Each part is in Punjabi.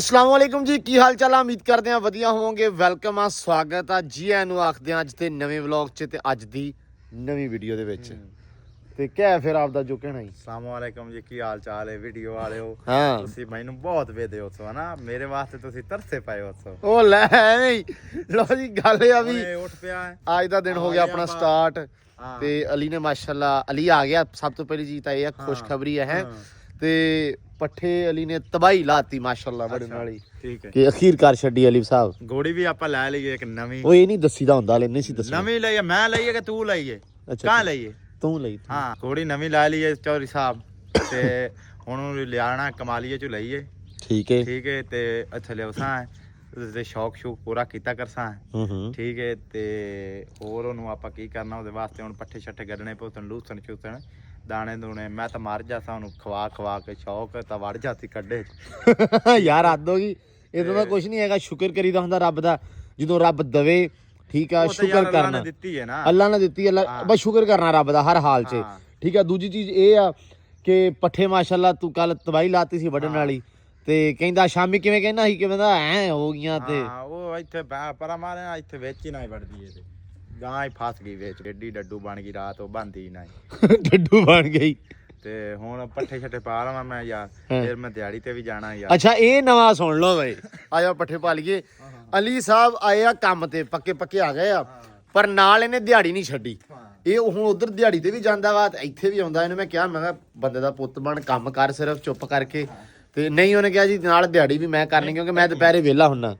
ਅਸਲਾਮ ਵਾਲੇਕੁਮ ਜੀ ਕੀ ਹਾਲ ਚਾਲ ਆ? ਉਮੀਦ ਕਰਦੇ ਆ ਵਧੀਆ ਹੋਵੋਗੇ। ਵੈਲਕਮ ਆ ਸਵਾਗਤ ਆ ਜੀ ਆਇਆਂ ਨੂੰ ਆਖਦੇ ਆ ਅੱਜ ਤੇ ਨਵੇਂ ਵਲੌਗ 'ਚ ਤੇ ਅੱਜ ਦੀ ਨਵੀਂ ਵੀਡੀਓ ਦੇ ਵਿੱਚ। ਤੇ ਕਹਿ ਫਿਰ ਆਪਦਾ ਜੋ ਕਹਿਣਾ ਜੀ? ਸਲਾਮੁਅਲੈਕਮ ਜੀ ਕੀ ਹਾਲ ਚਾਲ ਹੈ? ਵੀਡੀਓ ਵਾਲਿਓ ਹਾਂ। ਤੁਸੀਂ ਮੈਨੂੰ ਬਹੁਤ ਵੇਦੇ ਹੋ ਸੋ ਹਨਾ? ਮੇਰੇ ਵਾਸਤੇ ਤੁਸੀਂ ਤਰਸੇ ਪਏ ਹੋ ਸੋ ਉਹ ਲੈ ਨਹੀਂ ਲੋ ਜੀ ਗੱਲ ਇਹ ਆ ਵੀ ਹੁਣੇ ਉੱਠ ਪਿਆ ਹੈ। ਅੱਜ ਦਾ ਦਿਨ ਹੋ ਗਿਆ ਆਪਣਾ ਆਪਾਂ। ਸਟਾਰਟ ਹਾਂ। ਤੇ ਅਲੀ ਨੇ ਮਾਸ਼ਾਅੱਲਾ ਅਲੀ ਆ ਗਿਆ। ਸਭ ਤੋਂ ਪਹਿਲੀ ਚੀਜ਼ ਤਾਂ ਇਹ ਆ ਖੁਸ਼ਖਬਰੀ ਹੈ ਹੈਂ। ਹਾਂ। ਤੇ ਪੱਠੇ ਅਲੀ ਨੇ ਤਬਾਹੀ ਲਾਤੀ ਮਾਸ਼ਾਅੱਲਾ ਬੜੇ ਅੱਛਾ, ਨਾਲ। ਹੀ ਠੀਕ ਹੈ। ਕਿ ਅਖੀਰ ਕਰ ਛੱਡੀ ਅਲੀ ਸਾਹਿਬ। ਗੋੜੀ ਵੀ ਆਪਾਂ ਲੈ ਲਈਏ ਇੱਕ ਨਵੀਂ। ਉਹ ਇਹ ਨਹੀਂ ਦੱਸੀਦਾ ਹੁੰਦਾ ਲੈ ਨਹੀਂ ਸੀ ਦੱਸਣਾ ਨਵੀਂ ਲਈਏ ਮੈਂ ਲਈਏ ਕਿ ਤੂੰ ਲਈਏ? ਅੱਛਾ ਕਾਂ ਲਈਏ? ਤੂੰ ਲਈ। ਹਾਂ ਗੋੜੀ ਨਵੀਂ ਲੈ ਲਈਏ ਚੌਧਰੀ ਸਾਹਿਬ। ਤੇ ਹੁਣ ਉਹਨੂੰ ਲਿਆਣਾ ਕਮਾਲੀਏ ਚ ਲਈਏ। ਠੀਕ ਹੈ। ਠੀਕ ਹੈ ਤੇ ਇੱਥੇ ਲਿਆਉਸਾਂ ਉਹਦੇ ਤੇ ਸ਼ੌਕ ਸ਼ੌਕ ਪੂਰਾ ਕੀਤਾ ਕਰਸਾਂ ਹੂੰ ਹੂੰ। ਠੀਕ ਹੈ ਤੇ ਹੋਰ ਉਹਨੂੰ ਆਪਾਂ ਕੀ ਕਰਨਾ ਉਹਦੇ ਵਾਸਤੇ ਹੁਣ ਪੱਠੇ ਛੱਟੇ ਗੱਡਣੇ ਪਉ ਲੂਸਣ ਚੂਸਣ ਦਾਣੇ ਦੂਣੇ ਮੈਂ ਤਾਂ ਮਰ ਜਾਸਾਂ ਉਹਨੂੰ ਖਵਾ ਖਵਾ ਕੇ ਸ਼ੌਕ ਤਾਂ ਵੜ ਜਾਤੀ ਕੱਢੇ ਯਾਰ ਹੱਦ ਹੋ ਗਈ। ਦਾ ਕੁਝ ਨਹੀਂ ਹੈਗਾ ਸ਼ੁਕਰ ਕਰੀਦਾ ਹੁੰਦਾ ਰੱਬ ਦਾ ਜਦੋਂ ਰੱਬ ਦਵੇ ਠੀਕ ਆ ਤਾਂ ਸ਼ੁਕਰ ਅੱਲਾ ਨੇ ਕਰਨਾ। ਦਿੱਤੀ ਹੈ ਨਾ। ਅੱਲਾ ਨੇ ਦਿੱਤੀ ਅੱਲਾ। ਬਸ ਸ਼ੁਕਰ ਕਰਨਾ ਰੱਬ ਦਾ ਹਰ ਹਾਲ 'ਚ। ਠੀਕ ਆ ਦੂਜੀ ਚੀਜ਼ ਇਹ ਆ ਕਿ ਪੱਠੇ ਮਾਸ਼ਾਅੱਲਾ ਤੂੰ ਕੱਲ ਤਬਾਈ ਲਾਤੀ ਸੀ ਵੱਢਣ। ਵਾਲੀ ਤੇ ਕਹਿੰਦਾ ਸ਼ਾਮੀ ਕਿਵੇਂ ਕਹਿੰਦਾ ਸੀ ਕਿਵੇਂ ਦਾ ਐ ਹੋ ਗਈਆਂ ਤੇ। ਹਾਂ ਉਹ ਇੱਥੇ ਪਰਾ ਮਾਰੇ ਇੱਥੇ ਵਿੱਚ ਹੀ ਨਾ ਵੜਦੀ ਏ ਤੇ। ਗਾਂ ਹੀ ਫਸ ਗਈ ਵਿੱਚ ਏਡੀ ਡੱਡੂ ਬਣ ਗਈ ਰਾਤ ਉਹ ਬੰਦੀ ਨਾ ਡੱਡੂ ਬਣ ਗਈ। ਤੇ ਹੁਣ ਪੱਠੇ ਛੱਟੇ ਪਾ ਲਵਾਂ ਮੈਂ ਯਾਰ। ਫਿਰ ਮੈਂ ਦਿਹਾੜੀ ਤੇ ਵੀ ਜਾਣਾ ਯਾਰ। ਅੱਛਾ ਇਹ ਨਵਾਂ ਸੁਣ ਲਓ ਬਈ। ਆਜਾ ਪੱਠੇ ਪਾ ਲਈਏ ਅਲੀ ਸਾਹਿਬ ਆਏ ਆ ਕੰਮ ਤੇ ਪੱਕੇ ਪੱਕੇ ਆ ਗਏ ਆ। ਪਰ ਨਾਲ ਇਹਨੇ ਦਿਹਾੜੀ ਨਹੀਂ ਛੱਡੀ। ਇਹ ਹੁਣ ਉਧਰ ਦਿਹਾੜੀ ਤੇ ਵੀ ਜਾਂਦਾ ਵਾ ਤੇ ਇੱਥੇ ਵੀ ਆਉਂਦਾ। ਇਹਨੂੰ ਮੈਂ ਕਿਹਾ ਮੈਂ ਕਿਹਾ ਬੰਦੇ ਦਾ ਪੁੱਤ ਬਣ ਕੰਮ ਕਰ ਸਿਰਫ ਚੁੱਪ ਕਰਕੇ। ਤੇ ਨਹੀਂ ਉਹਨੇ ਕਿਹਾ ਜੀ ਨਾਲ ਦਿਹਾੜੀ ਵੀ ਮੈਂ ਕਰਨੀ ਕਿਉਂਕਿ ਮੈਂ ਦੁਪਹਿਰੇ ਵਿਹਲਾ ਹੁੰਨਾ।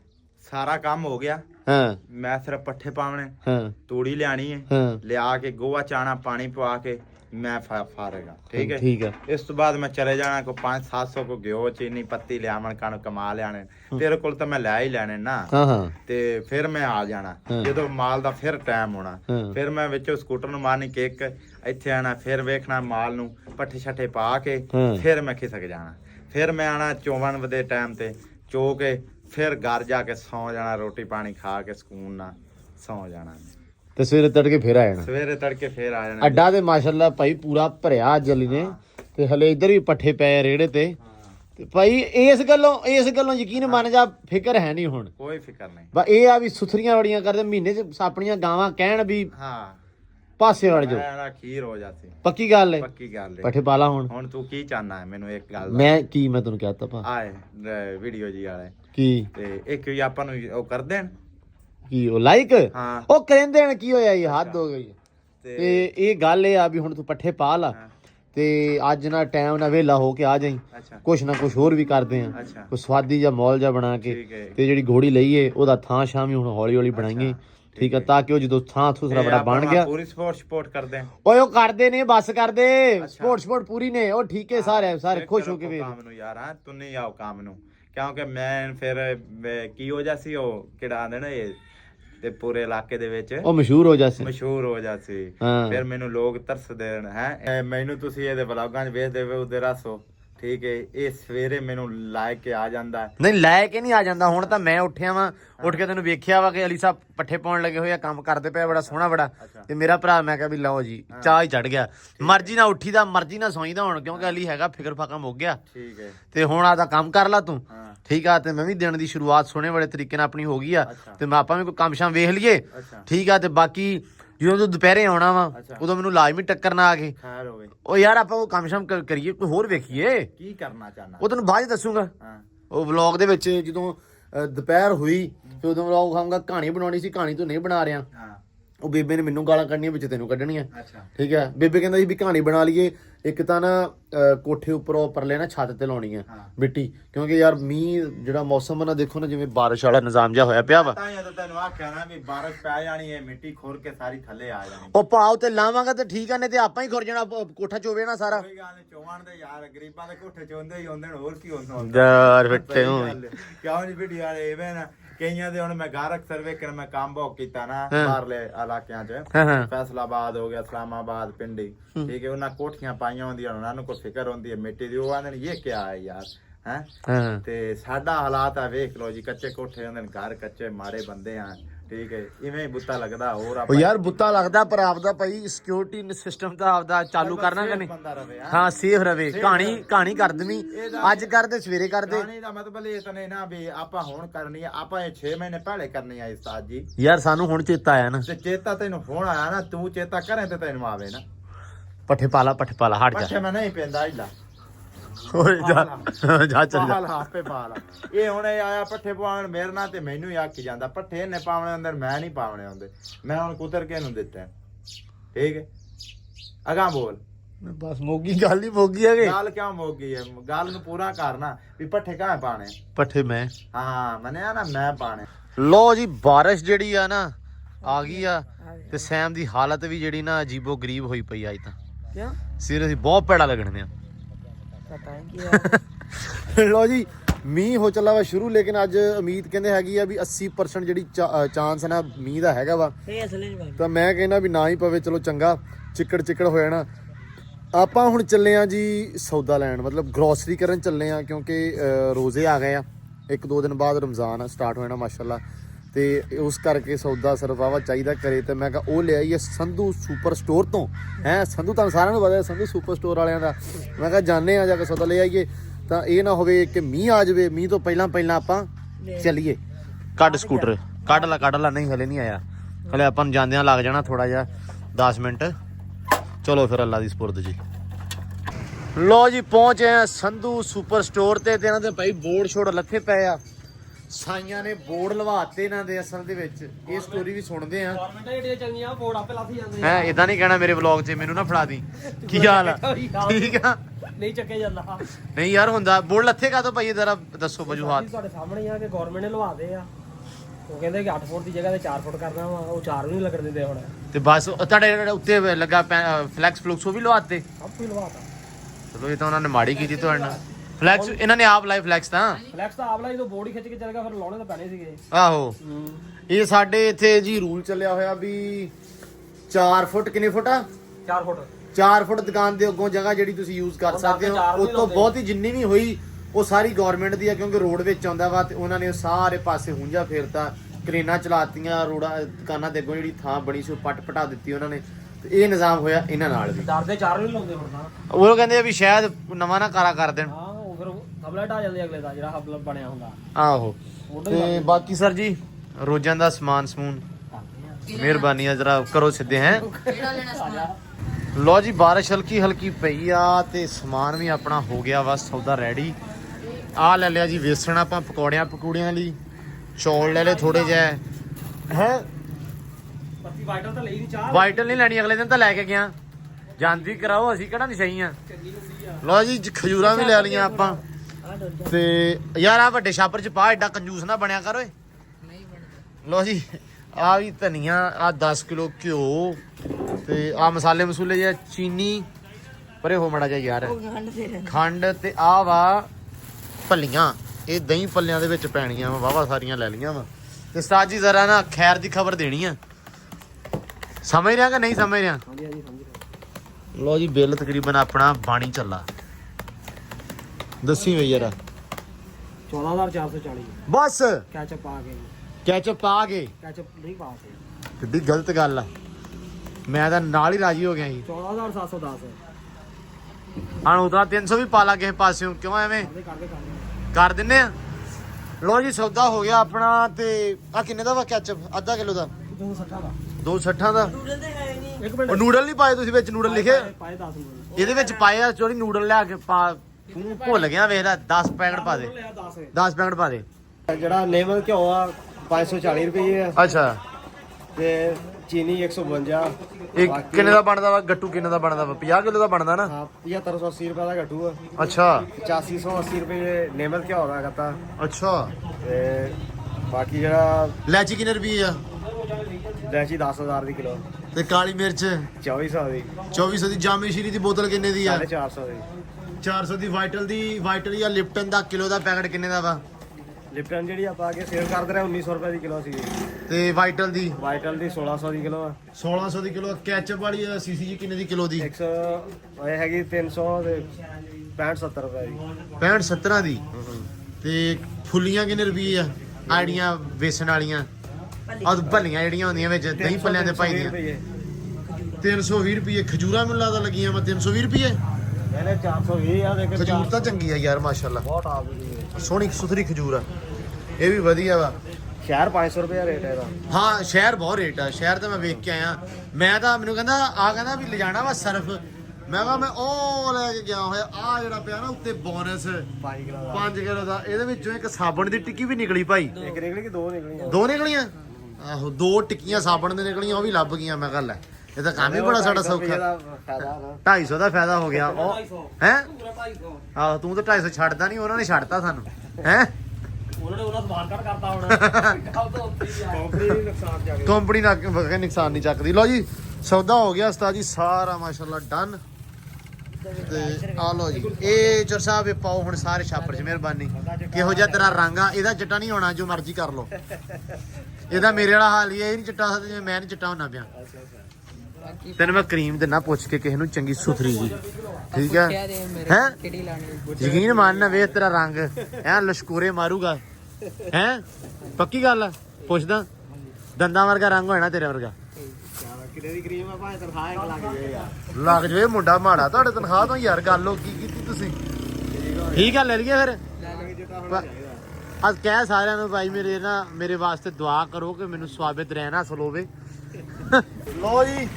ਸਾਰਾ ਕੰਮ ਹੋ ਗਿਆ। ਹਾਂ। ਮੈਂ ਸਿਰਫ ਪੱਠੇ ਪਾਵਣੇ ਹਾਂ। ਤੂੜੀ ਲਿਆਣੀ ਹੈ। ਹਾਂ। ਲਿਆ ਕੇ ਗੋਆ ਚਾਣਾ ਪਾਣੀ ਪਵਾ ਕੇ ਮੈਂ ਫਾਰੇਗਾ। ਠੀਕ ਹੈ? ਠੀਕ ਆ ਇਸ ਤੋਂ ਬਾਅਦ ਮੈਂ ਚਲੇ ਜਾਣਾ ਕੋ 5-700 ਕੋ ਗਿਓ ਚੀਨੀ ਪੱਤੀ ਲਿਆਵਣ ਕਣ ਕਮਾ ਲਿਆਣੇ ਤੇਰੇ ਕੋਲ ਤਾਂ ਮੈਂ ਲੈ ਹੀ ਲੈਣੇ ਨਾ। ਹਾਂ ਹਾਂ। ਤੇ ਫਿਰ ਮੈਂ ਆ ਜਾਣਾ। ਹਾਂ। ਜਦੋਂ ਮਾਲ ਦਾ ਫਿਰ ਟਾਈਮ ਹੋਣਾ। ਹਾਂ। ਫਿਰ ਮੈਂ ਵਿੱਚੋਂ ਸਕੂਟਰ ਨੂੰ ਮਾਰਨੀ ਕਿੱਕ ਇੱਥੇ ਆਣਾ ਫਿਰ ਵੇਖਣਾ ਮਾਲ ਨੂੰ ਪੱਠੇ ਛੱਠੇ ਪਾ ਕੇ ਹਾਂ। ਫਿਰ ਮੈਂ ਖਿਸਕ ਜਾਣਾ। ਫਿਰ ਮੈਂ ਆਣਾ ਚੋਵਣ ਵਦੇ ਟਾਈਮ ਤੇ ਚੋ ਕੇ ਫਿਰ ਘਰ ਜਾ ਕੇ ਸੌ ਜਾਣਾ ਰੋਟੀ ਪਾਣੀ ਖਾ ਕੇ ਸਕੂਨ ਨਾਲ ਸੌ ਜਾਣਾ। ਤੇ ਸਵੇਰੇ ਤੜਕੇ ਫੇਰ ਆ ਜਾਣਾ। ਸਵੇਰੇ ਤੜਕੇ ਫਿਰ ਆ ਜਾਣਾ। ਅੱਡਾ ਤੇ ਮਾਸ਼ਾਅੱਲਾ ਭਾਈ ਪੂਰਾ ਭਰਿਆ ਅੱਜ ਅਲੀ ਨੇ। ਤੇ ਹਲੇ ਇੱਧਰ ਵੀ ਪੱਠੇ ਪਏ ਰੇੜੇ ਤੇ। ਤੇ ਭਾਈ ਇਸ ਗੱਲੋਂ ਇਸ ਗੱਲੋਂ ਯਕੀਨ ਮੰਨ ਜਾ ਫਿਕਰ ਹੈ ਨਹੀਂ ਹੁਣ। ਕੋਈ ਫਿਕਰ ਨਹੀਂ। ਬਾ ਇਹ ਆ ਵੀ ਸੁਥਰੀਆਂ ਬੜੀਆਂ ਕਰਦੇ ਮਹੀਨੇ ਚ ਆਪਣੀਆਂ ਗਾਵਾਂ ਕਹਿਣ ਵੀ ਹਾਂ। ਪਾਸੇ ਵੜ ਜਾਓ। ਮੈਂ ਨਾ ਖੀਰ ਹੋ ਜਾਤੀ। ਪੱਕੀ ਗੱਲ ਹੈ। ਪੱਕੀ ਗੱਲ ਹੈ। ਪੱਠੇ ਪਾਲਾ ਹੁਣ। ਹੁਣ ਤੂੰ ਕੀ ਚਾਹਨਾ ਹੈ? ਮੈਨੂੰ ਇੱਕ ਗੱਲ ਮੈਂ ਕੀ ਮੈਂ ਤੈਨੂੰ ਕਹਤਾ ਪਾ ਆਏ ਵੀਡੀਓ ਜੀ ਵਾਲੇ। ਕੀ? ਤੇ ਇੱਕ ਵੀ ਆਪਾਂ ਨੂੰ ਉਹ ਕਰ ਦੇਣ? ਕੀ ਉਹ ਲਾਈਕ ਹਾਂ। ਉਹ ਕਹਿੰਦੇ ਨੇ ਕੀ ਹੋਇਆ ਇਹ ਹੱਦ ਹੋ ਗਈ। ਤੇ ਇਹ ਗੱਲ ਇਹ ਆ ਵੀ ਹੁਣ ਤੂੰ ਪੱਠੇ ਪਾ ਲਾ। ਹਾਂ, ਤੇ ਅੱਜ ਨਾ ਟਾਈਮ ਨਾ ਵੇਲਾ ਹੋ ਕੇ ਆ ਜਾਈ। ਕੁਛ ਨਾ ਕੁਛ ਹੋਰ ਵੀ ਕਰਦੇ ਆ। ਕੋਈ ਸਵਾਦੀ ਜਾਂ ਮੌਲ ਜਾਂ ਬਣਾ ਕੇ ਹੈ। ਤੇ ਜਿਹੜੀ ਘੋੜੀ ਲਈਏ ਉਹਦਾ ਥਾਂ ਸ਼ਾਮੀ ਹੁਣ ਹੌਲੀ ਹੌਲੀ ਬਣਾਈਏ। ਠੀਕ ਆ ਤਾਂ ਕਿ ਉਹ ਜਦੋਂ ਥਾਂ ਥੂਸਰਾ ਬੜਾ ਬਣ ਗਿਆ। ਪੂਰੀ ਸਪੋਰਟ ਸਪੋਰਟ ਕਰਦੇ ਹਾਂ ਓਏ ਉਹ ਕਰਦੇ ਨੇ ਬਸ ਕਰਦੇ। ਸਪੋਰਟ ਸਪੋਰਟ ਪੂਰੀ ਨੇ। ਉਹ ਠੀਕ ਹੈ ਸਾਰੇ ਸਾਰੇ ਖੁਸ਼ ਹੋ ਕੇ ਵੇਖ ਕੰਮ ਨੂੰ ਯਾਰ ਹਾਂ ਤੂੰ ਨਹੀਂ ਆਓ ਕੰਮ ਨੂੰ। ਕਿਉਂਕਿ ਮੈਂ ਫਿਰ ਕੀ ਹੋ ਜਾਸੀ ਉਹ ਕਿਹੜਾ ਆਂਦੇ ਨਾ ਇਹ ਤੇ ਪੂਰੇ ਇਲਾਕੇ ਦੇ ਵਿੱਚ? ਉਹ ਮਸ਼ਹੂਰ ਹੋ ਜਾਸੇ ਮਸ਼ਹੂਰ ਹੋ ਜਾਸੀ ਹਾਂ। ਫਿਰ ਮੈਨੂੰ ਲੋਕ ਤਰਸਦੇ ਨੇ ਹੈ। ਮੈਨੂੰ ਤੁਸੀਂ ਇਹਦੇ ਵਲੌਗਾਂ 'ਚ ਵੇਖਦੇ ਹੋ ਉਹਦੇ ਰਸੋ ਠੀਕ ਹੈ ਇਹ ਸਵੇਰੇ ਮੈਨੂੰ ਲਾਇਕ ਕੇ ਆ ਜਾਂਦਾ। ਹੈ। ਨਹੀਂ ਲੈ ਕੇ ਨਹੀਂ ਆ ਜਾਂਦਾ ਹੁਣ ਤਾਂ ਮੈਂ ਉੱਠਿਆ ਵਾਂ ਉੱਠ ਕੇ ਤੈਨੂੰ ਵੇਖਿਆ ਵਾ ਕਿ ਅਲੀ ਸਾਹਿਬ ਪੱਠੇ ਪਾਉਣ ਲੱਗੇ ਹੋਏ ਆ ਕੰਮ ਕਰਦੇ ਪਏ ਆ, ਬੜਾ ਸੋਹਣਾ ਬੜਾ। ਤੇ ਮੇਰਾ ਭਰਾ ਮੈਂ ਕਿਹਾ ਵੀ ਲਓ ਜੀ ਚਾਹ ਹੀ ਚੜ ਗਿਆ। ਮਰਜ਼ੀ ਨਾਲ ਉੱਠੀਦਾ ਮਰਜ਼ੀ ਨਾਲ ਸੌਈਦਾ ਹੁਣ ਕਿਉਂਕਿ ਅਲੀ ਹੈਗਾ ਫਿਕਰ ਫਾਕਾ ਮੁੱਕ ਗਿਆ। ਠੀਕ ਹੈ। ਤੇ ਹੁਣ ਆਦਾ ਕੰਮ ਕਰ ਲਾ ਤੂੰ। ਹਾਂ। ਠੀਕ ਆ ਤੇ ਮੈਂ ਵੀ ਦਿਨ ਦੀ ਸ਼ੁਰੂਆਤ ਸੋਹਣੇ ਬੜੇ ਤਰੀਕੇ ਨਾਲ ਆਪਣੀ ਹੋ ਗਈ ਆ। ਅੱਛਾ। ਤੇ ਮੈਂ ਆਪਾਂ ਵੀ ਕੋਈ ਕੰਮ ਸ਼ਾਮ ਵੇਖ ਲਈਏ। ਅੱਛਾ। ਠੀਕ ਆ ਤੇ ਬਾਕੀ ਜਦੋਂ ਤੂੰ ਦੁਪਹਿਰੇ ਆਉਣਾ ਵਾ ਅੱਛਾ। ਉਦੋਂ ਮੈਨੂੰ ਲਾਜ਼ਮੀ ਟੱਕਰ ਨਾ ਆ ਕੇ। ਖੈਰ ਹੋਵੇ। ਉਹ ਯਾਰ ਆਪਾਂ ਉਹ ਕੰਮ ਸ਼ਾਮ ਕਰ- ਕਰੀਏ ਕੋਈ ਹੋਰ ਵੇਖੀਏ। ਕੀ ਕਰਨਾ ਚਾਹਨਾ? ਉਹ ਤੈਨੂੰ ਬਾਅਦ ਚ ਦੱਸੂਗਾ। ਹਾਂ। ਉਹ ਵਲੌਗ ਦੇ ਵਿੱਚ ਜਦੋਂ ਅ, ਦੁਪਹਿਰ ਹੋਈ ਤੇ ਉਦੋਂ ਵਲੌਗ ਖਾਊਂਗਾ ਕਹਾਣੀ ਬਣਾਉਣੀ ਸੀ ਕਹਾਣੀ ਤੂੰ ਨਹੀਂ ਬਣਾ ਰਿਹਾ। ਹਾਂ। ਉਹ ਬੇਬੇ ਨੇ ਮੈਨੂੰ ਗਾਲਾਂ ਕੱਢਣੀਆਂ ਵਿੱਚ ਤੈਨੂੰ ਕੱਢਣੀਆਂ। ਅੱਛਾ। ਠੀਕ ਹੈ? ਬੇਬੇ ਕਹਿੰਦਾ ਸੀ ਵੀ ਕਹਾਣੀ ਬਣਾ ਲਈਏ। ਇੱਕ ਤਾਂ ਨਾ ਅ, ਕੋਠੇ ਉੱਪਰ ਉਹ ਪਰਲੇ ਨਾ ਛੱਤ ਤੇ ਲਾਉਣੀ ਆ ਮਿੱਟੀ। ਕਿਉਂਕਿ ਯਾਰ ਮੀਂਹ ਜਿਹੜਾ ਮੌਸਮ ਆ ਨਾ ਦੇਖੋ ਨਾ ਜਿਵੇਂ ਬਾਰਿਸ਼ ਵਾਲਾ ਨਿਜ਼ਾਮ ਜਿਹਾ ਹੋਇਆ ਪਿਆ ਵਾ। ਤਾਂ ਇਹ ਤਾਂ ਤੈਨੂੰ ਆਖਿਆ ਨਾ ਵੀ ਬਾਰਿਸ਼ ਪੈ ਜਾਣੀ ਹੈ ਮਿੱਟੀ ਖੋਰ ਕੇ ਸਾਰੀ ਥੱਲੇ ਆ ਜਾਣੀ। ਉਹ ਪਾਉ ਤੇ ਲਾਵਾਂਗਾ ਤੇ ਠੀਕ ਆ ਨਹੀਂ ਤੇ ਆਪਾਂ ਹੀ ਖੁਰ ਜਾਣਾ ਪ- ਕੋਠਾ ਚੋਵੇ ਨਾ ਸਾਰਾ। ਕੋਈ ਗੱਲ ਚੋਵਣ ਦੇ ਯਾਰ ਗਰੀਬਾਂ ਦੇ ਕੋਠੇ ਚੋਂਦੇ ਹੀ ਹੁੰਦੇ ਨੇ ਹੋਰ ਕੀ ਹੁੰਦਾ ਯਾਰ ਫਿੱਟੇ ਹੋ ਗੱਲ ਹੈ। ਕਿਉਂ ਨਹੀਂ ਵੀਡੀਓ ਵਾਲੇ ਇਵੇਂ ਨਾ ਕਈਆਂ ਦੇ ਹੁਣ ਮੈਂ ਘਰ ਅਕਸਰ ਵੇਖਣ ਮੈਂ ਕੰਮ ਬਹੁਤ ਕੀਤਾ ਨਾ। ਬਾਹਰਲੇ ਇਲਾਕਿਆਂ 'ਚ। ਹਾਂ ਹਾਂ। ਫੈਸਲਾਬਾਦ ਹੋ ਗਿਆ ਇਸਲਾਮਾਬਾਦ ਪਿੰਡੀ। ਠੀਕ ਹੈ ਉਹਨਾਂ ਕੋਠੀਆਂ ਪਾਈਆਂ ਹੁੰਦੀਆਂ ਉਹਨਾਂ ਨੂੰ ਕੋਈ ਫਿਕਰ ਹੁੰਦੀ ਹੈ ਮਿੱਟੀ ਦੀ ਉਹ ਆਂਦੇ ਨੇ ਇਹ ਕੀ ਹੈ ਯਾਰ? ਹੈ। ਤੇ ਸਾਡਾ ਹਾਲਾਤ ਆ ਵੇਖ ਲਓ ਜੀ ਕੱਚੇ ਕੋਠੇ ਹੁੰਦੇ ਨੇ ਘਰ ਕੱਚੇ ਮਾੜੇ ਬੰਦੇ ਆ। ਠੀਕ ਹੈ ਇਵੇਂ ਹੀ ਬੁੱਤਾ ਲੱਗਦਾ ਹੋਰ ਉਹ ਆਪਾਂ ਯਾਰ ਬੁੱਤਾ ਲੱਗਦਾ ਪਰ ਆਪਦਾ ਭਾਈ ਸਿਕਿਉਰਿਟੀ ਸਿਸਟਮ ਤਾਂ ਆਪਦਾ ਚਾਲੂ ਕਰਨਾ ਕਿ ਨਹੀਂ? ਬੰਦਾ ਰਵੇ ਹਾਂ? ਸੇਫ ਰਵੇ ਕਹਾਣੀ ਕਹਾਣੀ ਕਰ ਦਵੀਂ। ਅੱਜ ਕਰਦੇ ਸਵੇਰੇ ਕਰਦੇ ਦਾ। ਮਤਲਬ ਇਹ ਤਾਂ ਨਹੀਂ ਨਾ ਵੀ ਆਪਾਂ ਹੁਣ ਕਰਨੀ ਆ ਆਪਾਂ ਇਹ 6 ਮਹੀਨੇ ਪਹਿਲੇ ਕਰਨੀ ਆ ਉਸਤਾਦ ਜੀ। ਯਾਰ ਸਾਨੂੰ ਹੁਣ ਚੇਤਾ ਆਇਆ ਨਾ। ਤੇ ਚੇਤਾ ਤੈਨੂੰ ਫੋਨ ਆਇਆ ਨਾ ਤੂੰ ਚੇਤਾ ਕਰੇ ਤੇ ਤੈਨੂੰ ਆਵੇ ਨਾ। ਪੱਠੇ ਪਾਲਾ ਪੱਠੇ ਪਾਲਾ ਹਟ ਜਾ। ਪੱਠੇ ਮੈਂ ਨਹੀਂ ਪੈਂਦਾ ਇਲਾ ਓਏ ਜਾ ਜਾ ਚੱਲ ਜਾ। ਪਾਲ ਆਪੇ ਪਾਲ ਇਹ ਹੁਣ ਇਹ ਆਇਆ ਪੱਠੇ ਪਵਾਉਣ ਮੇਰੇ ਨਾਲ ਤੇ ਮੈਨੂੰ ਹੀ ਆਖੀ ਜਾਂਦਾ। ਪੱਠੇ ਇਹਨੇ ਪਾਵਣੇ ਅੰਦਰ ਮੈਂ ਨਹੀਂ ਪਾਵਣੇ ਹੁੰਦੇ। ਮੈਂ ਹੁਣ ਕੁਤਰ ਕੇ ਇਹਨੂੰ ਦਿੱਤੇ? ਠੀਕ ਹੈ? ਅਗਾਂ ਬੋਲ। ਬਸ ਮੋਗੀ ਗੱਲ ਹੀ ਮੋਗੀ ਹੈਗੇ। ਗੱਲ ਕਿਉਂ ਮੁੱਕ ਗਈ ਹੈ? ਗੱਲ ਨੂੰ ਪੂਰਾ ਕਰਨਾ ਵੀ ਪੱਠੇ ਕਾਹ ਪਾਣੇ ਪੱਠੇ ਮੈਂ। ਹਾਂ ਮਨਿਆ ਨਾ ਮੈਂ ਪਾਣੇ ਲੋ ਜੀ ਬਾਰਿਸ਼ ਜਿਹੜੀ ਆ ਨਾ ਆ ਗਈ ਆ। ਤੇ ਸੈਮ ਦੀ ਹਾਲਤ ਵੀ ਜਿਹੜੀ ਨਾ ਅਜੀਬੋ ਗਰੀਬ ਹੋਈ ਪਈ ਆ ਅੱਜ ਤਾਂ। ਕਿਉਂ? ਸੀਰੀਅਸਲੀ ਬਹੁਤ ਪੈੜਾ ਲੱਗਣੇ ਆ ਪਤਾ ਕੀ ਲੋ ਜੀ ਮੀਂਹ ਹੋ ਚੱਲਾ ਵਾ ਸ਼ੁਰੂ ਲੇਕਿਨ ਅੱਜ ਉਮੀਦ ਕਹਿੰਦੇ ਹੈਗੀ ਆ ਵੀ 80% ਜਿਹੜੀ ਚਾਂਸ ਨਾ ਮੀਂਹ ਦਾ ਹੈਗਾ ਵਾ। ਇਹ ਅਸਲੇ ਨਹੀਂ ਬਾਈ ਤਾਂ ਮੈਂ ਕਹਿੰਦਾ ਵੀ ਨਾ ਹੀ ਪਵੇ ਚਲੋ ਚੰਗਾ ਚਿੱਕੜ ਚਿੱਕੜ ਹੋ ਜਾਣਾ। ਆਪਾਂ ਹੁਣ ਚੱਲੇ ਆ ਜੀ ਸੌਦਾ ਲੈਣ ਮਤਲਬ ਗਰੋਸਰੀ ਕਰਨ ਚੱਲੇ ਆ ਕਿਉਂਕਿ ਰੋਜ਼ੇ ਆ ਗਏ ਆ। ਇੱਕ ਦੋ ਦਿਨ ਬਾਅਦ ਰਮਜ਼ਾਨ ਸਟਾਰਟ ਹੋ ਜਾਣਾ ਮਾਸ਼ਾਅੱਲਾ। ਤੇ ਉਸ ਕਰਕੇ ਸੌਦਾ ਸਰਵਾਵਾ ਚਾਹੀਦਾ ਕਰੇ ਤੇ ਮੈਂ ਕਿਹਾ ਉਹ ਲੈ ਆਈਏ ਸੰਧੂ ਸੁਪਰ ਸਟੋਰ ਤੋਂ। ਹੈ ਸੰਧੂ ਤੁਹਾਨੂੰ ਸਾਰਿਆਂ ਨੂੰ ਪਤਾ ਹੈ ਸੰਧੂ ਸੁਪਰ ਸਟੋਰ ਵਾਲਿਆਂ ਦਾ। ਮੈਂ ਕਿਹਾ ਜਾਣੇ ਆ ਜਾ ਕੇ ਸੌਦਾ ਲੈ ਆਈਏ। ਤਾਂ ਇਹ ਨਾ ਹੋਵੇ ਕਿ ਮੀਂਹ ਆ ਜਾਵੇ ਮੀਂਹ ਤੋਂ ਪਹਿਲਾਂ ਪਹਿਲਾਂ ਆਪਾਂ ਚੱਲੀਏ। ਕੱਢ ਸਕੂਟਰ। ਕੱਢ ਲਾ ਕੱਢ ਲਾ ਨਹੀਂ ਹਲੇ ਨਹੀਂ ਆਇਆ। ਹਲੇ ਆਪਾਂ ਨੂੰ ਜਾਂਦਿਆਂ ਲੱਗ ਜਾਣਾ ਥੋੜਾ ਜਿਹਾ 10 ਮਿੰਟ। ਚਲੋ ਫਿਰ ਅੱਲਾ ਦੀ ਸਪੁਰਦ ਜੀ। ਲੋ ਜੀ ਪਹੁੰਚੇ ਆ ਸੰਧੂ ਸੁਪਰ ਸਟੋਰ ਤੇ ਤੇ ਇਹਨਾਂ ਦੇ ਭਾਈ ਬੋਰਡ ਛੋੜ ਲੱਥੇ ਪਏ ਆ। ਸਾਈਆਂ ਨੇ ਬੋਰਡ ਲਵਾਤੇ ਇਹਨਾਂ ਦੇ ਅਸਲ ਦੇ ਵਿੱਚ। ਇਹ ਸਟੋਰੀ ਵੀ ਸੁਣਦੇ ਆ। ਗਵਰਨਮੈਂਟ ਜਿਹੜੀਆਂ ਚੰਗੀਆਂ ਬੋਰਡ ਆਪੇ ਲੱਥ ਜਾਂਦੇ ਹੈ ਇਦਾਂ ਨਹੀਂ ਕਹਿਣਾ ਮੇਰੇ ਵਲੌਗ 'ਚ ਮੈਨੂੰ ਨਾ ਫੜਾ ਦੀ। ਕੀ ਹਾਲ ਆ? ਠੀਕ ਆ? ਨਹੀਂ ਚੱਕੇ ਜਾਂਦਾ। ਨਹੀਂ ਯਾਰ ਹੁੰਦਾ। ਬੋਰਡ ਲੱਥੇ ਕਾ ਤੋਂ ਭਾਈ ਜ਼ਰਾ ਦੱਸੋ ਵਜੂਹਾਤ। ਤੁਹਾਡੇ ਸਾਹਮਣੇ ਆ ਕਿ ਗਵਰਨਮੈਂਟ ਨੇ ਲਵਾਦੇ ਆ। ਉਹ ਕਹਿੰਦੇ ਕਿ 8 ਫੁੱਟ ਦੀ ਜਗ੍ਹਾ ਤੇ 4 ਫੁੱਟ ਕਰਨਾ ਵਾ। ਉਹ 4 ਵੀ ਨਹੀਂ ਲੱਗਣ ਦਿੰਦੇ ਹੁਣ। ਤੇ ਬਸ ਉਹ ਤੁਹਾਡੇ ਉੱਤੇ ਲੱਗਾ ਫਲੈਕਸ ਫਲੂਕਸ ਉਹ ਵੀ ਲਵਾਤੇ? ਸਭ ਕੁਝ ਲਵਾਤਾ। ਚਲੋ ਇਹ ਤਾਂ ਉਹਨਾਂ ਨੇ ਮਾੜੀ ਕੀਤੀ ਤੁਹਾਡੇ ਨਾਲ। ਫਲੈਕਸ ਇਹਨਾਂ ਨੇ ਆਪ ਲਾਈ ਫਲੈਕਸ ਤਾਂ। ਫਲੈਕਸ ਤਾਂ ਆਵਲਾ ਜਦੋਂ ਬੋਰਡ ਹੀ ਖਿੱਚ ਕੇ ਚੱਲ ਗਿਆ ਫਿਰ ਲਾਉਣੇ ਤਾਂ ਪੈਣੇ ਸੀਗੇ। ਆਹੋ। ਇਹ ਸਾਡੇ ਇੱਥੇ ਜੀ ਰੂਲ ਚੱਲਿਆ ਹੋਇਆ ਵੀ 4 ਫੁੱਟ ਕਿੰਨੇ ਫੁੱਟ ਆ? 4 ਫੁੱਟ। 4 ਫੁੱਟ ਦੁਕਾਨ ਦੇ ਅੱਗੋਂ ਜਗ੍ਹਾ ਜਿਹੜੀ ਤੁਸੀਂ ਯੂਜ਼ ਕਰ ਸਕਦੇ ਹੋ। ਚਾਰ ਉਸ ਤੋਂ। ਬਹੁਤ ਹੀ ਜਿੰਨੀ ਵੀ ਹੋਈ ਉਹ ਸਾਰੀ ਗਵਰਨਮੈਂਟ ਦੀ ਆ ਕਿਉਂਕਿ ਰੋਡ ਵਿੱਚ ਆਉਂਦਾ ਵਾ ਤੇ ਉਹਨਾਂ ਨੇ ਸਾਰੇ ਪਾਸੇ ਹੁੰਜਾ ਫੇਰਤਾ ਕਰੇਨਾਂ ਚਲਾਤੀਆਂ ਰੋਡਾਂ ਦੁਕਾਨਾਂ ਦੇ ਅੱਗੋਂ ਜਿਹੜੀ ਥਾਂ ਬਣੀ ਸੀ ਉਹ ਪੱਟ ਪਟਾ ਦਿੱਤੀ ਉਹਨਾਂ ਨੇ। ਤੇ ਇਹ ਨਿਜ਼ਾਮ ਹੋਇਆ ਇਹਨਾਂ ਨਾਲ ਵੀ। ਡਰ ਦੇ 4 ਵੀ ਨੀ ਲਾਉਂਦੇ ਹੁਣ ਤਾਂ। ਉਹ ਕਹਿੰਦੇ ਆ ਵੀ ਸ਼ਾਇਦ ਨਵਾਂ ਨਾ ਕਾਰਾ ਕਰ ਦੇਣ। ਹਬਲਾ ਢਾ ਜਾਂਦੇ ਅਗਲੇ ਦਾ ਜਿਹੜਾ ਹਬਲਾ ਬਣਿਆ ਹੁੰਦਾ। ਆਹੋ। ਉਹਦਾ ਹੀ ਤੇ ਬਾਕੀ ਸਰ ਜੀ ਰੋਜ਼ਾਂ ਦਾ ਸਮਾਨ ਸਮੂਨ। ਮਿਹਰਬਾਨੀ ਆ ਜਰਾ ਕਰੋ ਸਿੱਧੇ ਹੈ। ਲੋ ਜੀ। ਬਾਰਿਸ਼ ਹਲਕੀ ਹਲਕੀ ਪਈ ਆ ਤੇ ਸਮਾਨ ਵੀ ਆਪਣਾ ਹੋ ਗਿਆ ਵਾ ਸੌਦਾ ਰੈਡੀ ਆ ਲੈ ਲਿਆ ਜੀ ਵੇਸਣ ਆਪਾਂ ਪਕੌੜਿਆਂ ਪਕੂੜਿਆਂ ਲਈ। ਚੌਲ ਲੈ ਲਏ ਥੋੜੇ ਜਿਹੇ। ਹੈ? ਪੱਤੀ ਵਾਈਟਲ ਤਾਂ ਲਈ ਨਹੀਂ ਚਾਹ। ਵਾਈਟਲ ਨਹੀਂ ਲੈਣੀ ਅਗਲੇ ਦਿਨ ਤਾਂ ਲੈ ਕੇ ਗਿਆ। ਜਾਂਦੀ ਕਰਾਓ ਅਸੀਂ ਕਿਹੜਾ ਚੰਗੀ ਹੁੰਦੀ ਆ। ਲੋ ਜੀ ਖਜੂਰਾਂ ਵੀ ਲੈ ਲਈਆਂ ਆਪਾਂ। ਤੇ ਯਾਰ ਆ ਵੱਡੇ ਛਾਪਰ ਚ ਪਾ ਐਡਾ ਕੰਜੂਸ ਨਾ ਬਣਿਆ ਕਰ ਓਏ। ਨਹੀਂ ਬਣਦਾ ਲੋ ਜੀ ਆ ਵੀ ਧਨੀਆ ਆ 10 ਕਿਲੋ ਘਿਓ ਤੇ ਆ ਮਸਾਲੇ ਮਸੂਲੇ ਜਿਹਾ ਚੀਨੀ ਪਰੇ ਹੋ ਮੜਾ ਜਾ ਯਾਰ। ਖੰਡ ਤੇ ਆ ਵਾ ਭੱਲੀਆਂ ਇਹ ਦਹੀਂ ਪੱਲਿਆਂ ਦੇ ਵਿੱਚ ਪੈਣੀਆਂ ਵਾ ਵਾਵਾ ਸਾਰੀਆਂ ਲੈ ਲੀਆਂ ਵਾ। ਤੇ ਸਾਜੀ ਜ਼ਰਾ ਨਾ ਖੈਰ ਦੀ ਖਬਰ ਦੇਣੀ ਆ। ਸਮਝ ਰਿਹਾ ਕਿ ਨਹੀਂ ਸਮਝ ਰਿਹਾ? ਲੋ ਜੀ ਬਿੱਲ ਤਕਰੀਬਨ ਆਪਣਾ ਬਾਣੀ ਚੱਲਾ ਦੱਸੀ ਵੇ ਯਾਰ। 14440 ਬਸ। ਕੈਚਅਪ ਆ ਗਏ। ਕੈਚਅਪ ਆ ਗਏ ਕੈਚਅਪ ਨਹੀਂ ਪਾ ਕੇ। ਕਿੱਡੀ ਗਲਤ ਗੱਲ ਆ। ਮੈਂ ਤਾਂ ਨਾਲ ਹੀ ਰਾਜੀ ਹੋ ਗਿਆ ਸੀ। 14710 ਹਾਂ ਉਦਾਂ 300 ਵੀ ਪਾ ਲਾ ਕਿਸੇ ਪਾਸਿਓਂ। ਕਿਉਂ ਐਵੇਂ? ਕਰ ਦਿੰਨੇ ਆ। ਲੋ ਜੀ ਸੌਦਾ ਹੋ ਗਿਆ ਆਪਣਾ ਤੇ ਆ ਕਿੰਨੇ ਦਾ ਵਾ ਕੈਚਅਪ ਅੱਧਾ ਕਿਲੋ ਦਾ? 260 ਦਾ। 260 ਦਾ? ਇੱਕ ਉਹ ਮਿੰਟ ਨੂਡਲ ਨਹੀਂ ਪਾਏ ਤੁਸੀਂ ਵਿੱਚ ਨੂਡਲ ਲਿਖੇ? ਪਾਏ 10 ਮਿੰਟ ਇਹਦੇ ਵਿੱਚ ਪਾਏ ਆ ਚੋਰੀ ਨੂਡਲ ਲਿਆ ਕੇ ਪਾ ਤੂੰ ਭੁੱਲ ਗਿਆ ਵੇਖ ਲੈ 10 ਪੈਕਟ ਪਾ ਦੇ। ਲਿਆ 10 10 ਪੈਕਟ ਪਾ ਦੇ। ਜਿਹੜਾ ਲੇਮਨ ਘਿਓ ਆ 540 ਰੁਪਏ ਆ। ਅੱਛਾ। ਤੇ ਚੀਨੀ 152 ਇਹ ਕਿੰਨੇ ਦਾ ਬਣਦਾ ਵਾ? ਗੱਟੂ ਕਿੰਨੇ ਦਾ ਬਣਦਾ ਵਾ? 50 ਕਿਲੋ ਦਾ ਬਣਦਾ ਨਾ? ਹਾਂ 7580 ਰੁਪਏ ਦਾ ਘਟੂ ਆ। ਅੱਛਾ। 8580 ਰੁਪਏ ਲੇਮਨ ਘਿਓ ਦਾ ਗੱਤਾ। ਅੱਛਾ। ਤੇ ਬਾਕੀ ਜਿਹੜਾ ਲੈਚੀ ਕਿੰਨੇ ਰੁਪਏ ਆ? ਲੈਚੀ 10000 ਦੀ ਕਿਲੋ। ਤੇ ਕਾਲੀ ਮਿਰਚ? 2400 ਦੀ। 2400 ਦੀ ਜਾਮੀ ਸ਼ੀਰੀ ਦੀ ਬੋਤਲ ਕਿੰਨੇ ਦੀ ਆ? 450 ਦੀ। 400 ਦੀ ਵਾਈਟਲ ਦੀ ਵਾਈਟਲ ਜਾਂ ਲਿਪਟਨ ਦਾ ਕਿਲੋ ਦਾ ਪੈਕਟ ਕਿੰਨੇ ਦਾ ਵਾ? ਲਿਪਟਨ ਜਿਹੜੀ ਆਪਾਂ ਅੱਗੇ ਸੇਲ ਕਰਦੇ ਰਹੇ 1900 ਰੁਪਏ ਦੀ ਕਿਲੋ ਸੀ ਤੇ ਵਾਈਟਲ ਦੀ? ਵਾਈਟਲ ਦੀ 1600 ਦੀ ਕਿਲੋ ਆ। 1600 ਦੀ ਕਿਲੋ ਕੈਚਅਪ ਵਾਲੀ ਸੀਸੀ ਜੀ ਕਿੰਨੇ ਦੀ ਕਿਲੋ ਦੀ? 100 ਇਹ ਹੈਗੀ 300 ਤੇ 65 70 ਰੁਪਏ ਦੀ। 65 17 ਦੀ? ਤੇ ਫੁੱਲੀਆਂ ਕਿੰਨੇ ਰੁਪਏ ਆ? ਆੜੀਆਂ ਵੇਸਣ ਵਾਲੀਆਂ। ਆ ਭੱਲੀਆਂ। ਜਿਹੜੀਆਂ ਹੁੰਦੀਆਂ ਵਿੱਚ ਦਹੀਂ ਭੱਲਿਆਂ ਦੇ ਪਾਈ ਦੀਆਂ ਰੁਪਏ। 320 ਰੁਪਏ ਖਜੂਰਾ ਮੈਨੂੰ ਲੱਗਦਾ ਲੱਗੀਆਂ ਵਾ 320 ਰੁਪਏ? ਇਹਨੇ 420 ਆ ਦੇਖ ਖਜੂਰ ਤਾਂ ਚੰਗੀ ਆ ਯਾਰ ਮਾਸ਼ਾਅੱਲਾ। ਬਹੁਤ ਆ ਗਈ ਸੋਹਣੀ ਸੁਥਰੀ ਖਜੂਰ ਆ। ਇਹ ਵੀ ਵਧੀਆ ਵਾ। ਸ਼ਹਿਰ 500 ਰੁਪਏ ਰੇਟ ਹੈ ਇਹਦਾ। ਹਾਂ ਸ਼ਹਿਰ ਬਹੁਤ ਰੇਟ ਆ। ਸ਼ਹਿਰ ਤਾਂ ਮੈਂ ਵੇਖ ਕੇ ਆਇਆ। ਮੈਂ ਤਾਂ ਮੈਨੂੰ ਕਹਿੰਦਾ ਆ ਕਹਿੰਦਾ ਵੀ ਲਿਜਾਣਾ ਵਾ ਸਰਫ। ਮੈਂ ਕਿਹਾ ਮੈਂ ਉਹ ਲੈ ਕੇ ਗਿਆ ਹੋਇਆ। ਆ ਜਿਹੜਾ ਪਿਆ ਨਾ ਉੱਤੇ ਬੋਨਸ। 5 ਕਿਲੋ ਦਾ। 5 ਕਿਲੋ ਦਾ। ਇਹਦੇ ਵਿੱਚੋਂ ਇੱਕ ਸਾਬਣ ਦੀ ਟਿੱਕੀ ਵੀ ਨਿਕਲੀ ਭਾਈ। ਇੱਕ ਨਿਕਲੀ ਕਿ ਦੋ ਨਿਕਲੀਆਂ? ਦੋ ਨਿਕਲੀਆਂ? ਆਹੋ ਦੋ ਟਿੱਕੀਆਂ ਸਾਬਣ ਦੇ ਨਿਕਲੀਆਂ ਉਹ ਵੀ ਲੱਭ ਗਈਆਂ। ਮੈਂ ਕਿਹਾ ਲੈ। ਇਹ ਤਾਂ ਕੰਮ ਹੀ ਬੜਾ ਸਾਡਾ ਸੌਖਾ। ਇਹਦਾ ਫਾਇਦਾ ਨਾ। 250 ਦਾ ਫਾਇਦਾ ਹੋ ਗਿਆ। ਉਹ ਹੈ? ਆਹੋ ਤੂੰ ਤਾਂ 250 ਛੱਡਦਾ ਨਹੀਂ ਉਹਨਾਂ ਨੇ ਛੱਡਤਾ ਸਾਨੂੰ। ਹੈ? ਉਹਨਾਂ ਨੇ ਉਹਨਾਂ ਸਮਾਨ ਕੱਢ ਕਰਤਾ ਹੁਣ। ਕੰਪਨੀ ਨੁਕਸਾਨ ਜਾ ਕੰਪਨੀ ਨਾਲ ਵਗੇ ਨੁਕਸਾਨ ਨਹੀਂ ਚੱਕਦੀ। ਲਓ ਜੀ ਸੌਦਾ ਹੋ ਗਿਆ ਉਸਤਾਦ ਜੀ ਸਾਰਾ ਮਾਸ਼ਾਅੱਲਾ ਡਨ। ਤੇ ਆ ਲਓ ਜੀ ਇਹ ਚਰ ਸਾਹਿਬ ਇਹ ਪਾਓ ਹੁਣ ਸਾਰੇ ਛਾਪਰ ਚ ਮਿਹਰਬਾਨੀ। ਕਿਹੋ ਜਿਹਾ ਤੇਰਾ ਰੰਗ ਆ? ਇਹਦਾ ਚਿੱਟਾ ਨਹੀਂ ਹੋਣਾ ਜੋ ਮਰਜ਼ੀ ਕਰ ਲਓ। ਇਹਦਾ ਮੇਰੇ ਵਾਲਾ ਹਾਲ ਹੀ ਹੈ ਇਹ ਨਹੀਂ ਚਿੱਟਾ ਹੁੰਦਾ ਜਿਵੇਂ ਮੈਂ ਨਹੀਂ ਚਿੱਟਾ ਹੁੰਦਾ ਪਿਆ। ਤੈਨੂੰ ਮੈਂ ਕਰੀਮ ਦਿਨਾ ਪੁੱਛ ਕੇ ਕਿਸੇ ਨੂੰ ਚੰਗੀ ਸੁਥਰੀ ਜੀ। ਠੀਕ ਹੈ ਹੈ? ਕਿਹੜੀ ਲਾਣੀ ਯਕੀਨ ਮੰਨ ਵੇਖ ਤੇਰਾ ਰੰਗ। ਐ ਲਸ਼ਕੂਰੇ ਮਾਰੂਗਾ। ਹੈ? ਪੱਕੀ ਗੱਲ ਆ? ਪੁੱਛਦਾ। ਦੰਦਾਂ ਵਰਗਾ ਰੰਗ ਹੋਣਾ ਤੇਰੇ ਵਰਗਾ। ਕਿਤੇ ਦੀ ਕਰੀਮ ਆ ਭਾਵੇਂ ਤਨਖਾਹ ਇੱਕ ਲੱਗ ਜਾਏ ਯਾਰ ਲੱਗ ਜਵੇ ਮੁੰਡਾ ਮਾੜਾ। ਤੁਹਾਡੇ ਤਨਖਾਹ ਤੋਂ ਯਾਰ ਗੱਲ ਹੋ ਕੀ ਕੀਤੀ ਤੁਸੀਂ? ਠੀਕ ਆ ਲੈ ਲਈਏ ਫਿਰ। ਅੱਜ ਕਹਿ ਸਾਰਿਆਂ ਨੂੰ ਭਾਈ ਮੇਰੇ ਨਾ ਮੇਰੇ ਵਾਸਤੇ ਦੁਆ ਕਰੋ ਕਿ ਮੈਨੂੰ ਸਵਾਬਤ ਰਹਿਣਾ ਅਸਲ ਹੋਵੇ ਲੋ ਜੀ।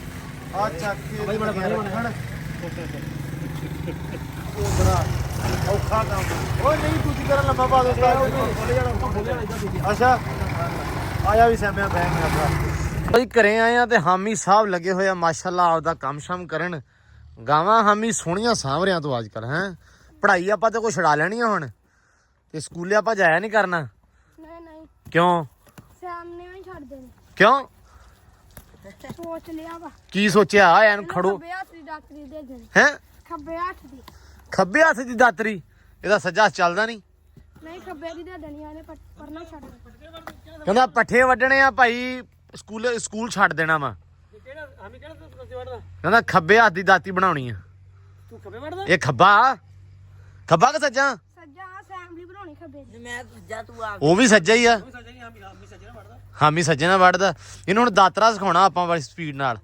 ਆ ਚੱਕ ਕੇ ਭਾਈ ਬੜਾ ਉਹ ਬੜਾ ਔਖਾ ਕੰਮ ਓਏ ਨਹੀਂ ਦੂਜੀ ਤਰ੍ਹਾਂ ਲੰਮਾ ਪਾ ਦੋ ਅੱਛਾ ਆਇਆ ਵੀ ਸੈਮਿਆ ਬੈਗ ਮੇਰਾ ਭਰਾ। ਭਾਈ ਘਰੇ ਆਏ ਆ ਤੇ ਹਾਮੀ ਸਾਹਿਬ ਲੱਗੇ ਹੋਏ ਆ ਮਾਸ਼ਾਅੱਲਾ ਆਪਦਾ ਕੰਮ ਸ਼ਮ ਕਰਨ। ਗਾਵਾਂ ਹਾਮੀ ਸੋਹਣੀਆਂ ਸਾਂਭ ਰਿਆਂ ਤੋਂ ਅੱਜ ਕੱਲ ਹੈ। ਪੜ੍ਹਾਈ ਆਪਾਂ ਤੇ ਕੋਈ ਛਡਾ ਲੈਣੀ ਆ ਹੁਣ। ਤੇ ਸਕੂਲੇ ਆਪਾਂ ਜਾਇਆ ਨਹੀਂ ਕਰਨਾ। ਨਹੀਂ ਨਹੀਂ। ਕਿਉਂ? ਸਾਹਮਣੇ ਹੀ ਛੱਡ ਦੇਣੇ। ਕਿਉਂ? ਸੋਚ ਲਿਆ ਵਾ। ਕੀ ਸੋਚਿਆ? ਐਨ ਖੜੋ। ਖੱਬੇ ਹੱਥ ਦੀ ਡਾਕਟਰੀ ਦੇ ਦੇਣੀ। ਹੈ? ਖੱਬੇ ਹੱਥ ਦੀ। ਖੱਬੇ ਹੱਥ ਦੀ ਦਾਤਰੀ? ਇਹਦਾ ਸੱਜਾ ਹੱਥ ਚੱਲਦਾ ਨਹੀਂ। ਨਹੀਂ ਖੱਬੇ ਦੀ ਦੇ ਦੇਣੀ ਆਨੇ ਪਰਨਾ ਛੱਡ ਦੇ ਕਹਿੰਦਾ ਪੱਠੇ ਵੱਢਣੇ ਆ ਭਾਈ ਸਕੂਲੇ ਸਕੂਲ ਛੱਡ ਦੇਣਾ ਵਾ। ਕਿਹੜਾ ਹਮੀ ਕਿਹੜਾ ਤੂੰ ਕਿੱਥੇ ਵੜਦਾ ਕਹਿੰਦਾ ਖੱਬੇ ਹੱਥ ਦੀ ਦਾਤੀ ਬਣਾਉਣੀ ਆ। ਤੂੰ ਖੱਬੇ ਵੜਦਾ ਇਹ ਖੱਬਾ? ਖੱਬਾ ਕਿ ਸੱਜਾ? ਸੱਜਾ ਅਸੈਂਬਲੀ ਬਣਾਉਣੀ ਖੱਬੇ ਦੀ। ਮੈਂ ਜਾ ਤੂੰ ਆ। ਉਹ ਵੀ ਸੱਜਾ ਹੀ ਆ ਹਮੀ ਸੱਜਾ ਵੜਦਾ ਨਾਲ ਵੱਢਦਾ। ਇਹਨੂੰ ਹੁਣ ਦਾਤਰਾ ਸਿਖਾਉਣਾ ਆਪਾਂ ਬੜੀ ਸਪੀਡ ਨਾਲ।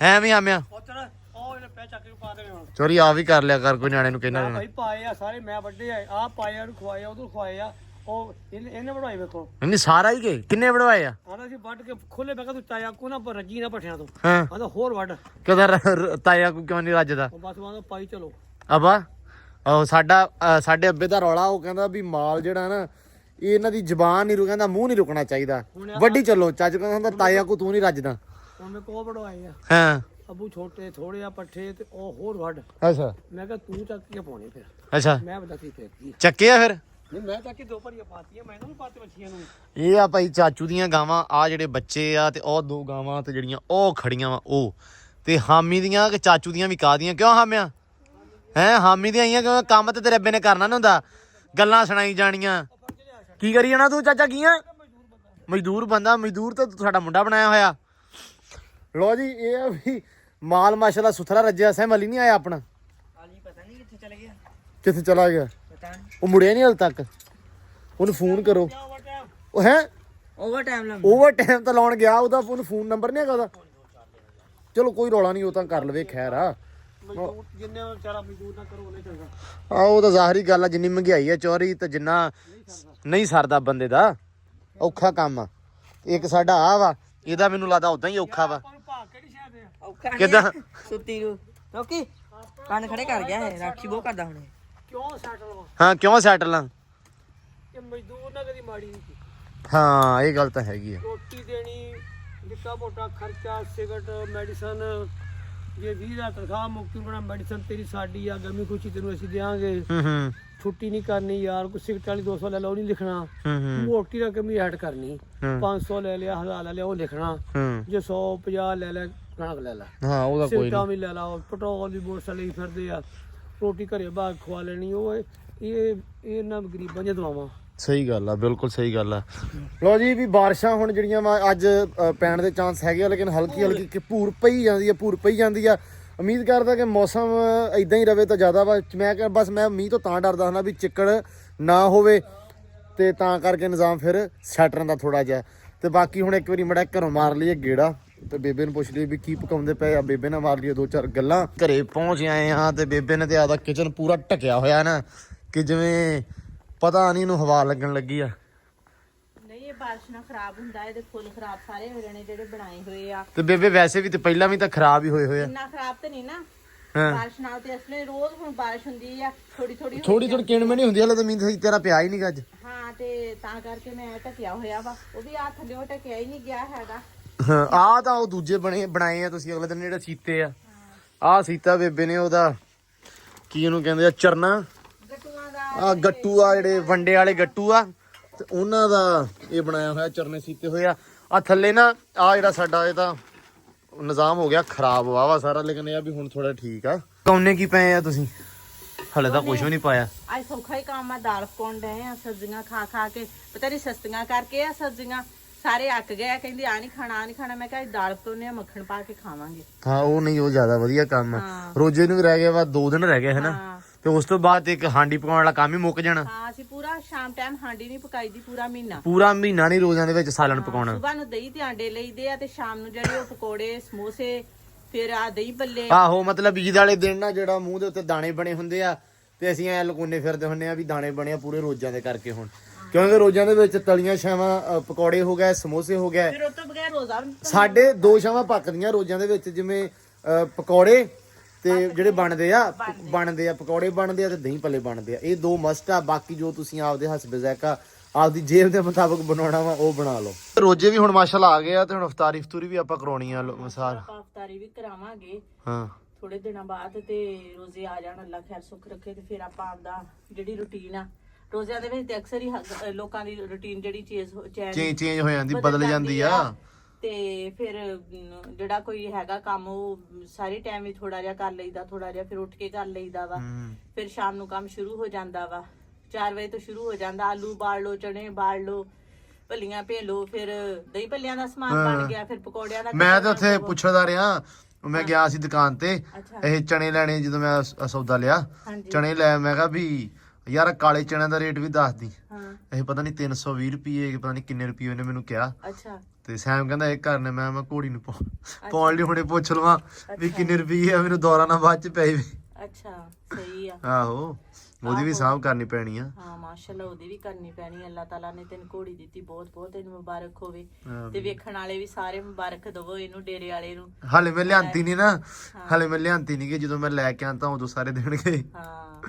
ਐਵੇਂ ਹਾਮਿਆ ਉਹ ਚਲ ਉਹ ਇਹਨੇ ਪੈ ਚੱਕ ਕੇ ਪਾ ਦੇਣੇ ਹੁਣ। ਚੋਰੀ ਆ ਵੀ ਕਰ ਲਿਆ ਕਰ ਕੋਈ ਨਿਆਣੇ ਨੂੰ ਕਹਿਣਾ ਭਾਈ ਪਾਏ ਆ ਸਾਰੇ ਮੈਂ ਵੱਡੇ ਆ। ਆ ਪਾਏ ਆ ਨੂੰ ਖਵਾਏ ਆ ਉਧਰ ਖਵਾਏ ਆ। ਉਹ ਇਹਨੇ ਇਹਨੇ ਬਣਾਏ ਵੇਖੋ ਨਹੀਂ ਸਾਰਾ ਹੀ ਕੇ ਕਿੰਨੇ ਵੜਵਾਏ ਆ? ਆਂਦਾ ਸੀ ਵੱਢ ਕੇ ਖੋਲੇ ਬਗਾ ਤੂੰ ਚਾਇਆ ਕੋ ਨਾ ਪਰ ਰੱਜੀ ਨਾ ਪਠਿਆਂ ਤੋਂ। ਹਾਂ। ਆਂਦਾ ਹੋਰ ਵੱਢ। ਕਦਰ ਤਾਇਆ ਕੋ ਕਿਉਂ ਨਹੀਂ ਰੱਜਦਾ? ਉਹ ਬਸ ਆਂਦਾ ਪਾਈ ਚਲੋ। ਅਬਾ। ਉਹ ਸਾਡਾ ਸਾਡੇ ਅੱਬੇ ਦਾ ਰੌਲਾ ਉਹ ਕਹਿੰਦਾ ਵੀ ਮਾਲ ਜਿਹੜਾ ਨਾ ਇਹ ਇਹਨਾਂ ਦੀ ਜ਼ਬਾਨ ਨਹੀਂ ਰੁਕਦਾ ਮੂੰਹ ਨਹੀਂ ਰੁਕਣਾ ਚਾਹੀਦਾ। ਵੱਡੀ ਚੱਲੋ ਚੱਜ ਕਹਿੰਦਾ ਤਾਇਆ ਕੋ ਤੂੰ ਨਹੀਂ ਰੱਜਦਾ। ਮੈਂ ਕੋ ਬਣਵਾਏ ਆ। ਹਾਂ। ਅਬੂ ਛੋਟੇ ਥੋੜੇ ਆ ਪੱਠੇ ਤੇ ਉਹ ਹੋਰ ਵੱਢ। ਅੱਛਾ। ਮੈਂ ਕਿਹਾ ਤੂੰ ਚੱਕ ਕੇ ਪਾਉਣੇ ਫਿਰ। ਅੱਛਾ। ਮੈਂ ਬਤਾ ਕੀ ਫੇਰਦੀ ਚੱਕਿਆ ਫਿਰ? ਨਹੀਂ ਮੈਂ ਚੱਕ ਕੇ ਦੋ ਭਰੀਆਂ ਪਾਤੀਆਂ ਮੈਂ ਇਹਨਾਂ ਨੂੰ ਪਾਤੇ ਬੱਚੀਆਂ ਨੂੰ। ਇਹ ਆ ਭਾਈ ਚਾਚੂ ਦੀਆਂ ਗਾਵਾਂ ਆ ਜਿਹੜੇ ਬੱਚੇ ਆ ਤੇ ਉਹ ਦੋ ਗਾਵਾਂ ਤੇ ਜਿਹੜੀਆਂ ਉਹ ਖੜੀਆਂ ਵਾ ਉਹ। ਤੇ ਹਾਮੀ ਦੀਆਂ ਕਿ ਚਾਚੂ ਦੀਆਂ ਵੀ ਕਾਦੀਆਂ ਕਿਉਂ ਹਾਮਿਆ? ਹੈ ਹਾਮੀ ਦੀਆਂ ਆਈਆਂ ਕਿਉਂ? ਕੰਮ ਤੇ ਤੇਰੇ ਅੱਬੇ ਨੇ ਕਰਨਾ ਨਾ ਹੁੰਦਾ। ਗੱਲਾਂ ਸੁਣਾਈ ਜਾਣੀਆਂ। ਕੀ ਕਰੀ ਜਾਣਾ ਤੂੰ ਚਾਚਾ ਕੀ ਆ? ਮਜ਼ਦੂਰ ਬੰਦਾ ਮਜ਼ਦੂਰ ਤਾਂ ਤੂੰ ਸਾਡਾ ਮੁੰਡਾ ਬਣਾਇਆ ਹੋਇਆ। ਲੋ ਜੀ ਇਹ ਆ ਵੀ ਮਾਲ ਮਾਸ਼ਾਅੱਲਾ ਸੁਥਰਾ ਰੱਜਿਆ ਸਹਿਮ ਅਲੀ ਨਹੀਂ ਆਇਆ ਆਪਣਾ। ਆਲੀ ਪਤਾ ਨਹੀਂ ਕਿੱਥੇ ਚਲੇ ਗਿਆ। ਕਿੱਥੇ ਚਲਾ ਗਿਆ? ਪਤਾ ਨਹੀਂ ਉਹ ਮੁੜਿਆ ਨਹੀਂ ਹਾਲ ਤੱਕ। ਉਹਨੂੰ ਫੋਨ ਕਰੋ। ਉਹ ਹੈ? ਓਵਰ ਟਾਈਮ ਲੰਮ ਓਵਰ ਟਾਈਮ ਤਾਂ ਲਾਉਣ ਗਿਆ ਉਹਦਾ ਫੋਨ ਨੰਬਰ ਨਹੀਂ ਹੈਗਾ ਉਹਦਾ। ਚਲੋ ਕੋਈ ਰੌਲਾ ਨਹੀਂ ਉਹ ਤਾਂ ਕਰ ਲਵੇ ਖੈਰ ਆ। ਮਜ਼ਦੂਰ ਜਿੰਨੇ ਵਿਚਾਰਾ ਮਜ਼ਦੂਰ ਨਾ ਕਰੋ ਉਹਨੇ ਚੰਗਾ ਆ ਉਹ ਤਾਂ ਜ਼ਾਹਰੀ ਗੱਲ ਆ ਜਿੰਨੀ ਮਹਿੰਗਾਈ ਆ ਚੋਰੀ ਤੇ ਜਿੰਨਾ ਨਹੀਂ ਸਰਦਾ ਬੰਦੇ ਦਾ ਔਖਾ ਕੰਮ ਆ। ਇੱਕ ਸਾਡਾ ਆ ਵਾ ਇਹਦਾ ਮੈਨੂੰ ਲੱਗਦਾ ਉਦਾਂ ਹੀ ਔਖਾ ਵਾ। ਭਾਗ ਕਿਹੜੀ ਔਖਾ ਕਿੱਦਾਂ? ਸੁੱਤੀ ਨੂੰ। ਓਕੇ ਕੰਨ ਖੜੇ ਕਰ ਗਿਆ ਹੈ ਰਾਖੀ ਬਹੁਤ ਕਰਦਾ ਹੁਣ ਇਹ। ਕਿਉਂ ਸੈਟਲ ਵਾ ਹਾਂ ਕਿਉਂ ਸੈਟਲ ਆ? ਕਿ ਮਜ਼ਦੂਰ ਨਾ ਕਦੀ ਮਾੜੀ ਨਹੀਂ ਕੀਤੀ। ਹਾਂ ਇਹ ਗੱਲ ਤਾਂ ਹੈਗੀ ਆ। ਰੋਟੀ ਦੇਣੀ ਨਿੱਕਾ ਮੋਟਾ ਖਰਚਾ ਸਿਗਰਟ ਮੈਡੀਸਨ ਜੇ 20 ਦਾ ਤਨਖਾਹ ਮੁਕਤੀ ਬਣਾ ਮੈਡੀਸਨ ਤੇਰੀ ਸਾਡੀ ਆ ਗਮੀ ਖੁਸ਼ੀ ਤੈਨੂੰ ਅਸੀਂ ਦੇਾਂਗੇ ਹੂੰ ਹੂੰ। ਛੁੱਟੀ ਨਹੀਂ ਕਰਨੀ ਯਾਰ ਕੋਈ ਸਿਗਰਟ ਵਾਲੀ 200 ਲੈ ਲਓ ਨਹੀਂ ਲਿਖਣਾ। ਹੂੰ ਹੂੰ। ਮੋਟੀ ਰਕਮ ਹੀ ਐਡ ਕਰਨੀ। ਹੂੰ। 500 ਲੈ ਲਿਆ 1000 ਲੈ ਲਿਆ ਉਹ ਲਿਖਣਾ। ਜੇ 100 50 ਲੈ ਲੈ ਕਣਕ ਲੈ ਲੈ। ਹਾਂ ਉਹਦਾ ਕੋਈ ਨਹੀਂ। ਵੀ ਲੈ ਲਾਓ ਪੈਟਰੋਲ ਦੀ ਬੋਤਲ ਲਈ ਫਿਰਦੇ ਆ। ਰੋਟੀ ਘਰੇ ਬਾਹਰ ਖਵਾ ਲੈਣੀ ਉਹ ਇਹ ਇਹ ਇਹਨਾਂ ਗਰੀਬਾਂ ਦੀਆਂ ਦਵਾਵਾਂ ਸਹੀ ਗੱਲ ਆ ਬਿਲਕੁਲ ਸਹੀ ਗੱਲ ਆ। ਲੋ ਜੀ ਵੀ ਬਾਰਿਸ਼ਾਂ ਹੁਣ ਜਿਹੜੀਆਂ ਵਾ ਅੱਜ ਅ, ਪੈਣ ਦੇ ਚਾਂਸ ਹੈਗੇ ਆ ਲੇਕਿਨ ਹਲਕੀ ਹਲਕੀ ਕਿ ਭੂਰ ਪਈ ਜਾਂਦੀ ਆ ਭੂਰ ਪਈ ਜਾਂਦੀ ਆ। ਉਮੀਦ ਕਰਦਾ ਕਿ ਮੌਸਮ ਇਦਾਂ ਹੀ ਰਵੇ ਤਾਂ ਜ਼ਿਆਦਾ ਵਾ। ਮੈਂ ਕਿਹਾ ਬਸ ਮੈਂ ਮੀਂਹ ਤੋਂ ਤਾਂ ਡਰਦਾ ਹੁੰਦਾ ਵੀ ਚਿੱਕੜ ਨਾ ਹੋਵੇ ਤੇ ਤਾਂ ਕਰਕੇ ਨਿਜ਼ਾਮ ਫਿਰ ਸੈਟਰਨ ਦਾ ਥੋੜਾ ਜਿਹਾ। ਤੇ ਬਾਕੀ ਹੁਣ ਇੱਕ ਵਾਰੀ ਮੜਾ ਘਰੋਂ ਮਾਰ ਲਈਏ ਗੇੜਾ ਤੇ ਬੇਬੇ ਨੂੰ ਪੁੱਛ ਲਈਏ ਵੀ ਕੀ ਪਕਾਉਂਦੇ ਪਏ ਆ। ਬੇਬੇ ਨਾਲ ਮਾਰ ਲਈਏ ਦੋ ਚਾਰ ਗੱਲਾਂ। ਘਰੇ ਪਹੁੰਚ ਆਏ ਆ ਤੇ ਬੇਬੇ ਨੇ ਤੇ ਆਦਾ ਕਿਚਨ ਪੂਰਾ ਢਕਿਆ ਹੋਇਆ ਨਾ ਕਿ ਜਿਵੇਂ ਪਤਾ ਨਹੀਂ ਇਹਨੂੰ ਹਵਾ ਲੱਗਣ ਲੱਗੀ ਆ। ਨਹੀਂ ਇਹ ਬਾਰਿਸ਼ ਨਾਲ ਖਰਾਬ ਹੁੰਦਾ ਇਹਦੇ ਫੁੱਲ ਖਰਾਬ ਸਾਰੇ ਹੋ ਜਾਣੇ ਜਿਹੜੇ ਬਣਾਏ ਹੋਏ ਆ। ਤੇ ਬੇਬੇ ਵੈਸੇ ਵੀ ਤੇ ਪਹਿਲਾਂ ਵੀ ਤਾਂ ਖਰਾਬ ਹੀ ਹੋਏ ਹੋਏ ਆ। ਇੰਨਾ ਖਰਾਬ ਤੇ ਨਹੀਂ ਨਾ। ਹਾਂ। ਬਾਰਿਸ਼ ਨਾਲ ਤੇ ਅਸਲੇ ਰੋਜ਼ ਹੁਣ ਬਾਰਿਸ਼ ਹੁੰਦੀ ਆ ਥੋੜੀ ਥੋੜੀ ਥੋੜੀ ਥੋੜੀ ਕਿਣਮੇ ਨਹੀਂ ਹੁੰਦੀ ਹਲੇ ਤਾਂ ਮੀਂਹ ਸਹੀ ਤੇਰਾ ਪਿਆ ਹੀ ਨਹੀਂ ਅੱਜ। ਹਾਂ ਤੇ ਤਾਂ ਕਰਕੇ ਮੈਂ ਢਕਿਆ ਹੋਇਆ ਵਾ। ਉਹ ਵੀ ਆ ਥੱਲੇ ਢਕਿਆ ਹੀ ਨਹੀਂ ਗਿਆ ਹੈਗਾ। ਹਾਂ ਆ ਤਾਂ ਉਹ ਦੂਜੇ ਬਣੇ ਬਣਾਏ ਆ ਤੁਸੀਂ ਅਗਲੇ ਦਿਨ ਜਿਹੜੇ ਸੀਤੇ ਆ। ਆ ਸੀਤਾ ਬੇਬੇ ਨੇ ਉਹਦਾ ਕੀ ਉਹਨੂੰ ਕਹਿੰਦੇ ਆ ਚਰਨਾ। ਆ ਗੱਟੂ ਆ ਜਿਹੜੇ ਵੰਡੇ ਵਾਲੇ ਗੱਟੂ ਆ ਤੇ ਉਹਨਾਂ ਦਾ ਇਹ ਬਣਾਇਆ ਹੋਇਆ ਚਰਨੇ ਸੀਤੇ ਹੋਏ ਆ। ਆ ਥੱਲੇ ਨਾ ਆ ਜਿਹੜਾ ਸਾਡਾ ਇਹਦਾ ਨਿਜ਼ਾਮ ਹੋ ਗਿਆ ਖਰਾਬ ਵਾਵਾ ਸਾਰਾ ਲੇਕਿਨ ਇਹ ਆ ਵੀ ਹੁਣ ਥੋੜਾ ਠੀਕ ਆ। ਕੌਨੇ ਕੀ ਪਏ ਆ ਤੁਸੀਂ? ਹਲੇ ਤਾਂ ਕੁਝ ਵੀ ਨਹੀਂ ਪਾਇਆ। ਅੱਜ ਸੌਖਾ ਹੀ ਕੰਮ ਆ ਦਾਲ ਪਕਾਉਣ ਡਏ ਆ ਸਬਜ਼ੀਆਂ ਖਾ ਖਾ ਕੇ ਪਤਾ ਨਹੀਂ ਸਸਤੀਆਂ ਕਰਕੇ ਆ ਸਬਜ਼ੀਆਂ। ਸਾਰੇ ਅੱਕ ਗਏ ਆ ਕਹਿੰਦੇ ਆ ਨਹੀਂ ਖਾਣਾ ਆ ਨਹੀਂ ਖਾਣਾ ਮੈਂ ਕਿਹਾ ਅੱਜ ਦਾਲ ਪਕਾਉਨੇ ਆ ਮੱਖਣ ਪਾ ਕੇ ਖਾਵਾਂਗੇ। ਹਾਂ ਉਹ ਨਹੀਂ ਉਹ ਜ਼ਿਆਦਾ ਵਧੀਆ ਕੰਮ ਆ। ਰੋਜੇ ਨੂੰ ਵੀ ਰਹਿ ਗਿਆ ਵਾ ਦੋ ਦਿਨ ਰਹਿ ਗਏ ਹਨਾ ਤੇ ਉਸ ਤੋਂ ਬਾਅਦ ਇੱਕ ਹਾਂਡੀ ਪਕਾਉਣ ਵਾਲਾ ਕੰਮ ਹੀ ਮੁੱਕ ਜਾਣਾ। ਹਾਂ ਅਸੀਂ ਪੂਰਾ ਸ਼ਾਮ ਟਾਈਮ ਹਾਂਡੀ ਨਹੀਂ ਪਕਾਈ ਦੀ ਪੂਰਾ ਮਹੀਨਾ। ਪੂਰਾ ਮਹੀਨਾ ਨਹੀਂ ਰੋਜ਼ਾਂ ਦੇ ਵਿੱਚ ਸਾਲਣ ਪਕਾਉਣਾ। ਸਵੇਰ ਨੂੰ ਦਹੀਂ ਤੇ ਆਂਡੇ ਲਈਦੇ ਆ ਤੇ ਸ਼ਾਮ ਨੂੰ ਜਿਹੜੇ ਉਹ ਪਕੌੜੇ ਸਮੋਸੇ ਫਿਰ ਆ ਦਹੀਂ ਭੱਲੇ। ਆਹੋ ਮਤਲਬ ਈਦ ਵਾਲੇ ਦਿਨ ਨਾ ਜਿਹੜਾ ਮੂੰਹ ਦੇ ਉੱਤੇ ਦਾਣੇ ਬਣੇ ਹੁੰਦੇ ਆ ਤੇ ਅਸੀਂ ਐ ਲਕੋਨੇ ਫਿਰਦੇ ਹੁੰਨੇ ਆ ਵੀ ਦਾਣੇ ਬਣੇ ਆ ਪੂਰੇ ਰੋਜ਼ਾਂ ਦੇ ਕਰਕੇ ਹੁਣ। ਕਿਉਂਕਿ ਰੋਜ਼ਾਂ ਦੇ ਵਿੱਚ ਤਲੀਆਂ ਛਾਵਾਂ ਪਕੌੜੇ ਹੋ ਗਏ ਸਮੋਸੇ ਹੋ ਗਏ। ਫਿਰ ਉਹ ਤੋਂ ਬਗੈਰ ਰੋਜ਼ਾ ਸਾਡੇ ਦੋ ਛਾਵਾਂ ਪੱਕਦੀਆਂ ਰੋਜ਼ਾਂ ਦੇ ਵਿੱਚ ਜਿਵੇਂ ਪਕੌੜੇ ਤੇ ਜਿਹੜੇ ਬਣਦੇ ਆ ਬਣਦੇ ਆ ਪਕੌੜੇ ਬਣਦੇ ਆ ਤੇ ਦਹੀਂ ਭੱਲੇ ਬਣਦੇ ਆ। ਇਹ ਦੋ ਮਸਟ ਆ ਬਾਕੀ ਜੋ ਤੁਸੀਂ ਆਪਦੇ ਹਸਬੇ ਜ਼ੈਕਾ ਆਪਦੀ ਜੇਬ ਦੇ ਮੁਤਾਬਕ ਬਣਾਉਣਾ ਵਾ ਉਹ ਬਣਾ ਲਓ। ਰੋਜੇ ਵੀ ਹੁਣ ਮਾਸ਼ਾਅੱਲਾ ਆ ਗਏ ਆ ਤੇ ਹੁਣ ਇਫਤਾਰੀ ਇਫਤੂਰੀ ਵੀ ਆਪਾਂ ਕਰਾਉਣੀ ਆ ਲੋ- ਮਸਾਰ ਆਪਾਂ ਅਫਤਾਰੀ ਵੀ ਕਰਾਵਾਂਗੇ। ਹਾਂ। ਥੋੜੇ ਦਿਨਾਂ ਬਾਅਦ ਤੇ ਰੋਜ਼ੇ ਆ ਜਾਣ ਅੱਲਾ ਖੈਰ ਸੁੱਖ ਰੱਖੇ ਤੇ ਫਿਰ ਆਪਾਂ ਆਪਦਾ ਜਿਹੜੀ ਰੁਟੀਨ ਆ ਰੋਜ਼ਿਆਂ ਦੇ ਵਿੱਚ ਤੇ ਅਕਸਰ ਹੀ ਲੋਕਾਂ ਦੀ ਰੁਟੀਨ ਜਿਹੜੀ ਚੇਂਜ ਚੇਂਜ ਹੋ ਜਾਂਦੀ ਬਦਲ ਜਾਂਦੀ ਆ। ਤੇ ਫਿਰ ਜਿਹੜਾ ਕੋਈ ਹੈਗਾ ਕੰਮ ਉਹ ਸਾਰੀ ਟਾਈਮ ਹੀ ਥੋੜਾ ਜਿਹਾ ਕਰ ਲਈਦਾ ਥੋੜਾ ਜਿਹਾ ਫਿਰ ਉੱਠ ਕੇ ਕਰ ਲਈਦਾ ਵਾ। ਫਿਰ ਸ਼ਾਮ ਨੂੰ ਕੰਮ ਸ਼ੁਰੂ ਹੋ ਜਾਂਦਾ ਵਾ। 4 ਵਜੇ ਤੋਂ ਸ਼ੁਰੂ ਹੋ ਜਾਂਦਾ ਆਲੂ ਬਾਲ ਲੋ ਚਣੇ ਬਾਲ ਲੋ ਭੱਲੀਆਂ ਭੇਲੋ ਫਿਰ ਦਹੀਂ ਭੱਲਿਆਂ ਦਾ ਸਮਾਨ ਬਣ ਗਿਆ ਫਿਰ ਪਕੌੜਿਆਂ ਦਾ ਮੈਂ ਤਾਂ ਉੱਥੇ ਪੁੱਛਦਾ ਰਿਹਾ ਮੈਂ ਗਿਆ ਸੀ ਦੁਕਾਨ ਤੇ। ਇਹ ਚਣੇ ਲੈਣੇ ਜਦੋਂ ਮੈਂ ਸੌਦਾ ਲਿਆ। ਚਣੇ ਲੈ ਮੈਂ ਕਿਹਾ ਵੀ ਯਾਰ ਕਾਲੇ ਚਣਿਆਂ ਦਾ ਰੇਟ ਵੀ ਦੱਸ ਦੀ ਹਾਂ। ਇਹ ਪਤਾ ਨਹੀਂ 320 ਰੁਪਏ ਪਤਾ ਨਹੀਂ ਕਿੰਨੇ ਰੁਪਏ ਉਹਨੇ ਮੈਨੂੰ ਕਿਹਾ। ਅੱਛਾ। ਤੇ ਸੈਮ ਕਹਿੰਦਾ ਇਹ ਕਰਨੇ ਮੈਂ ਮੈਂ ਘੋੜੀ ਨੂੰ ਪਾਉ- ਪਾਉਣ ਲਈ ਹੁਣੇ ਪੁੱਛ ਲਵਾਂ ਵੀ ਕਿੰਨੇ ਰੁਪਏ ਆ ਮੈਨੂੰ ਦੌਰਾ ਨਾ ਬਾਅਦ ਚ ਪੈ ਜਾਵੇ। ਅੱਛਾ ਸਹੀ ਆ। ਆਹੋ ਉਹਦੀ ਵੀ ਸਾਂਭ ਕਰਨੀ ਪੈਣੀ ਆ। ਹਾਂ ਮਾਸ਼ਾਅੱਲਾ ਉਹਦੀ ਵੀ ਕਰਨੀ ਪੈਣੀ। ਅੱਲਾਹ ਤਾਲਾ ਨੇ ਤੈਨੂੰ ਘੋੜੀ ਦਿੱਤੀ ਬਹੁਤ ਬਹੁਤ ਇਹਨੂੰ ਮੁਬਾਰਕ ਹੋਵੇ। ਤੇ ਵੇਖਣ ਵਾਲੇ ਵੀ ਸਾਰੇ ਮੁਬਾਰਕ ਦਵੋ ਇਹਨੂੰ ਡੇਰੇ ਵਾਲੇ ਨੂੰ। ਹਾਲੇ ਮੈਂ ਲਿਆਂਤੀ ਨਹੀਂ ਨਾ ਹਾਲੇ ਮੈਂ ਲਿਆਂਤੀ ਨਹੀਂ ਕਿ ਜਦੋਂ ਮੈਂ ਲੈ ਕੇ ਆਂਦਾ ਉਦੋਂ ਸਾਰੇ ਦੇਣਗੇ। ਹਾਂ।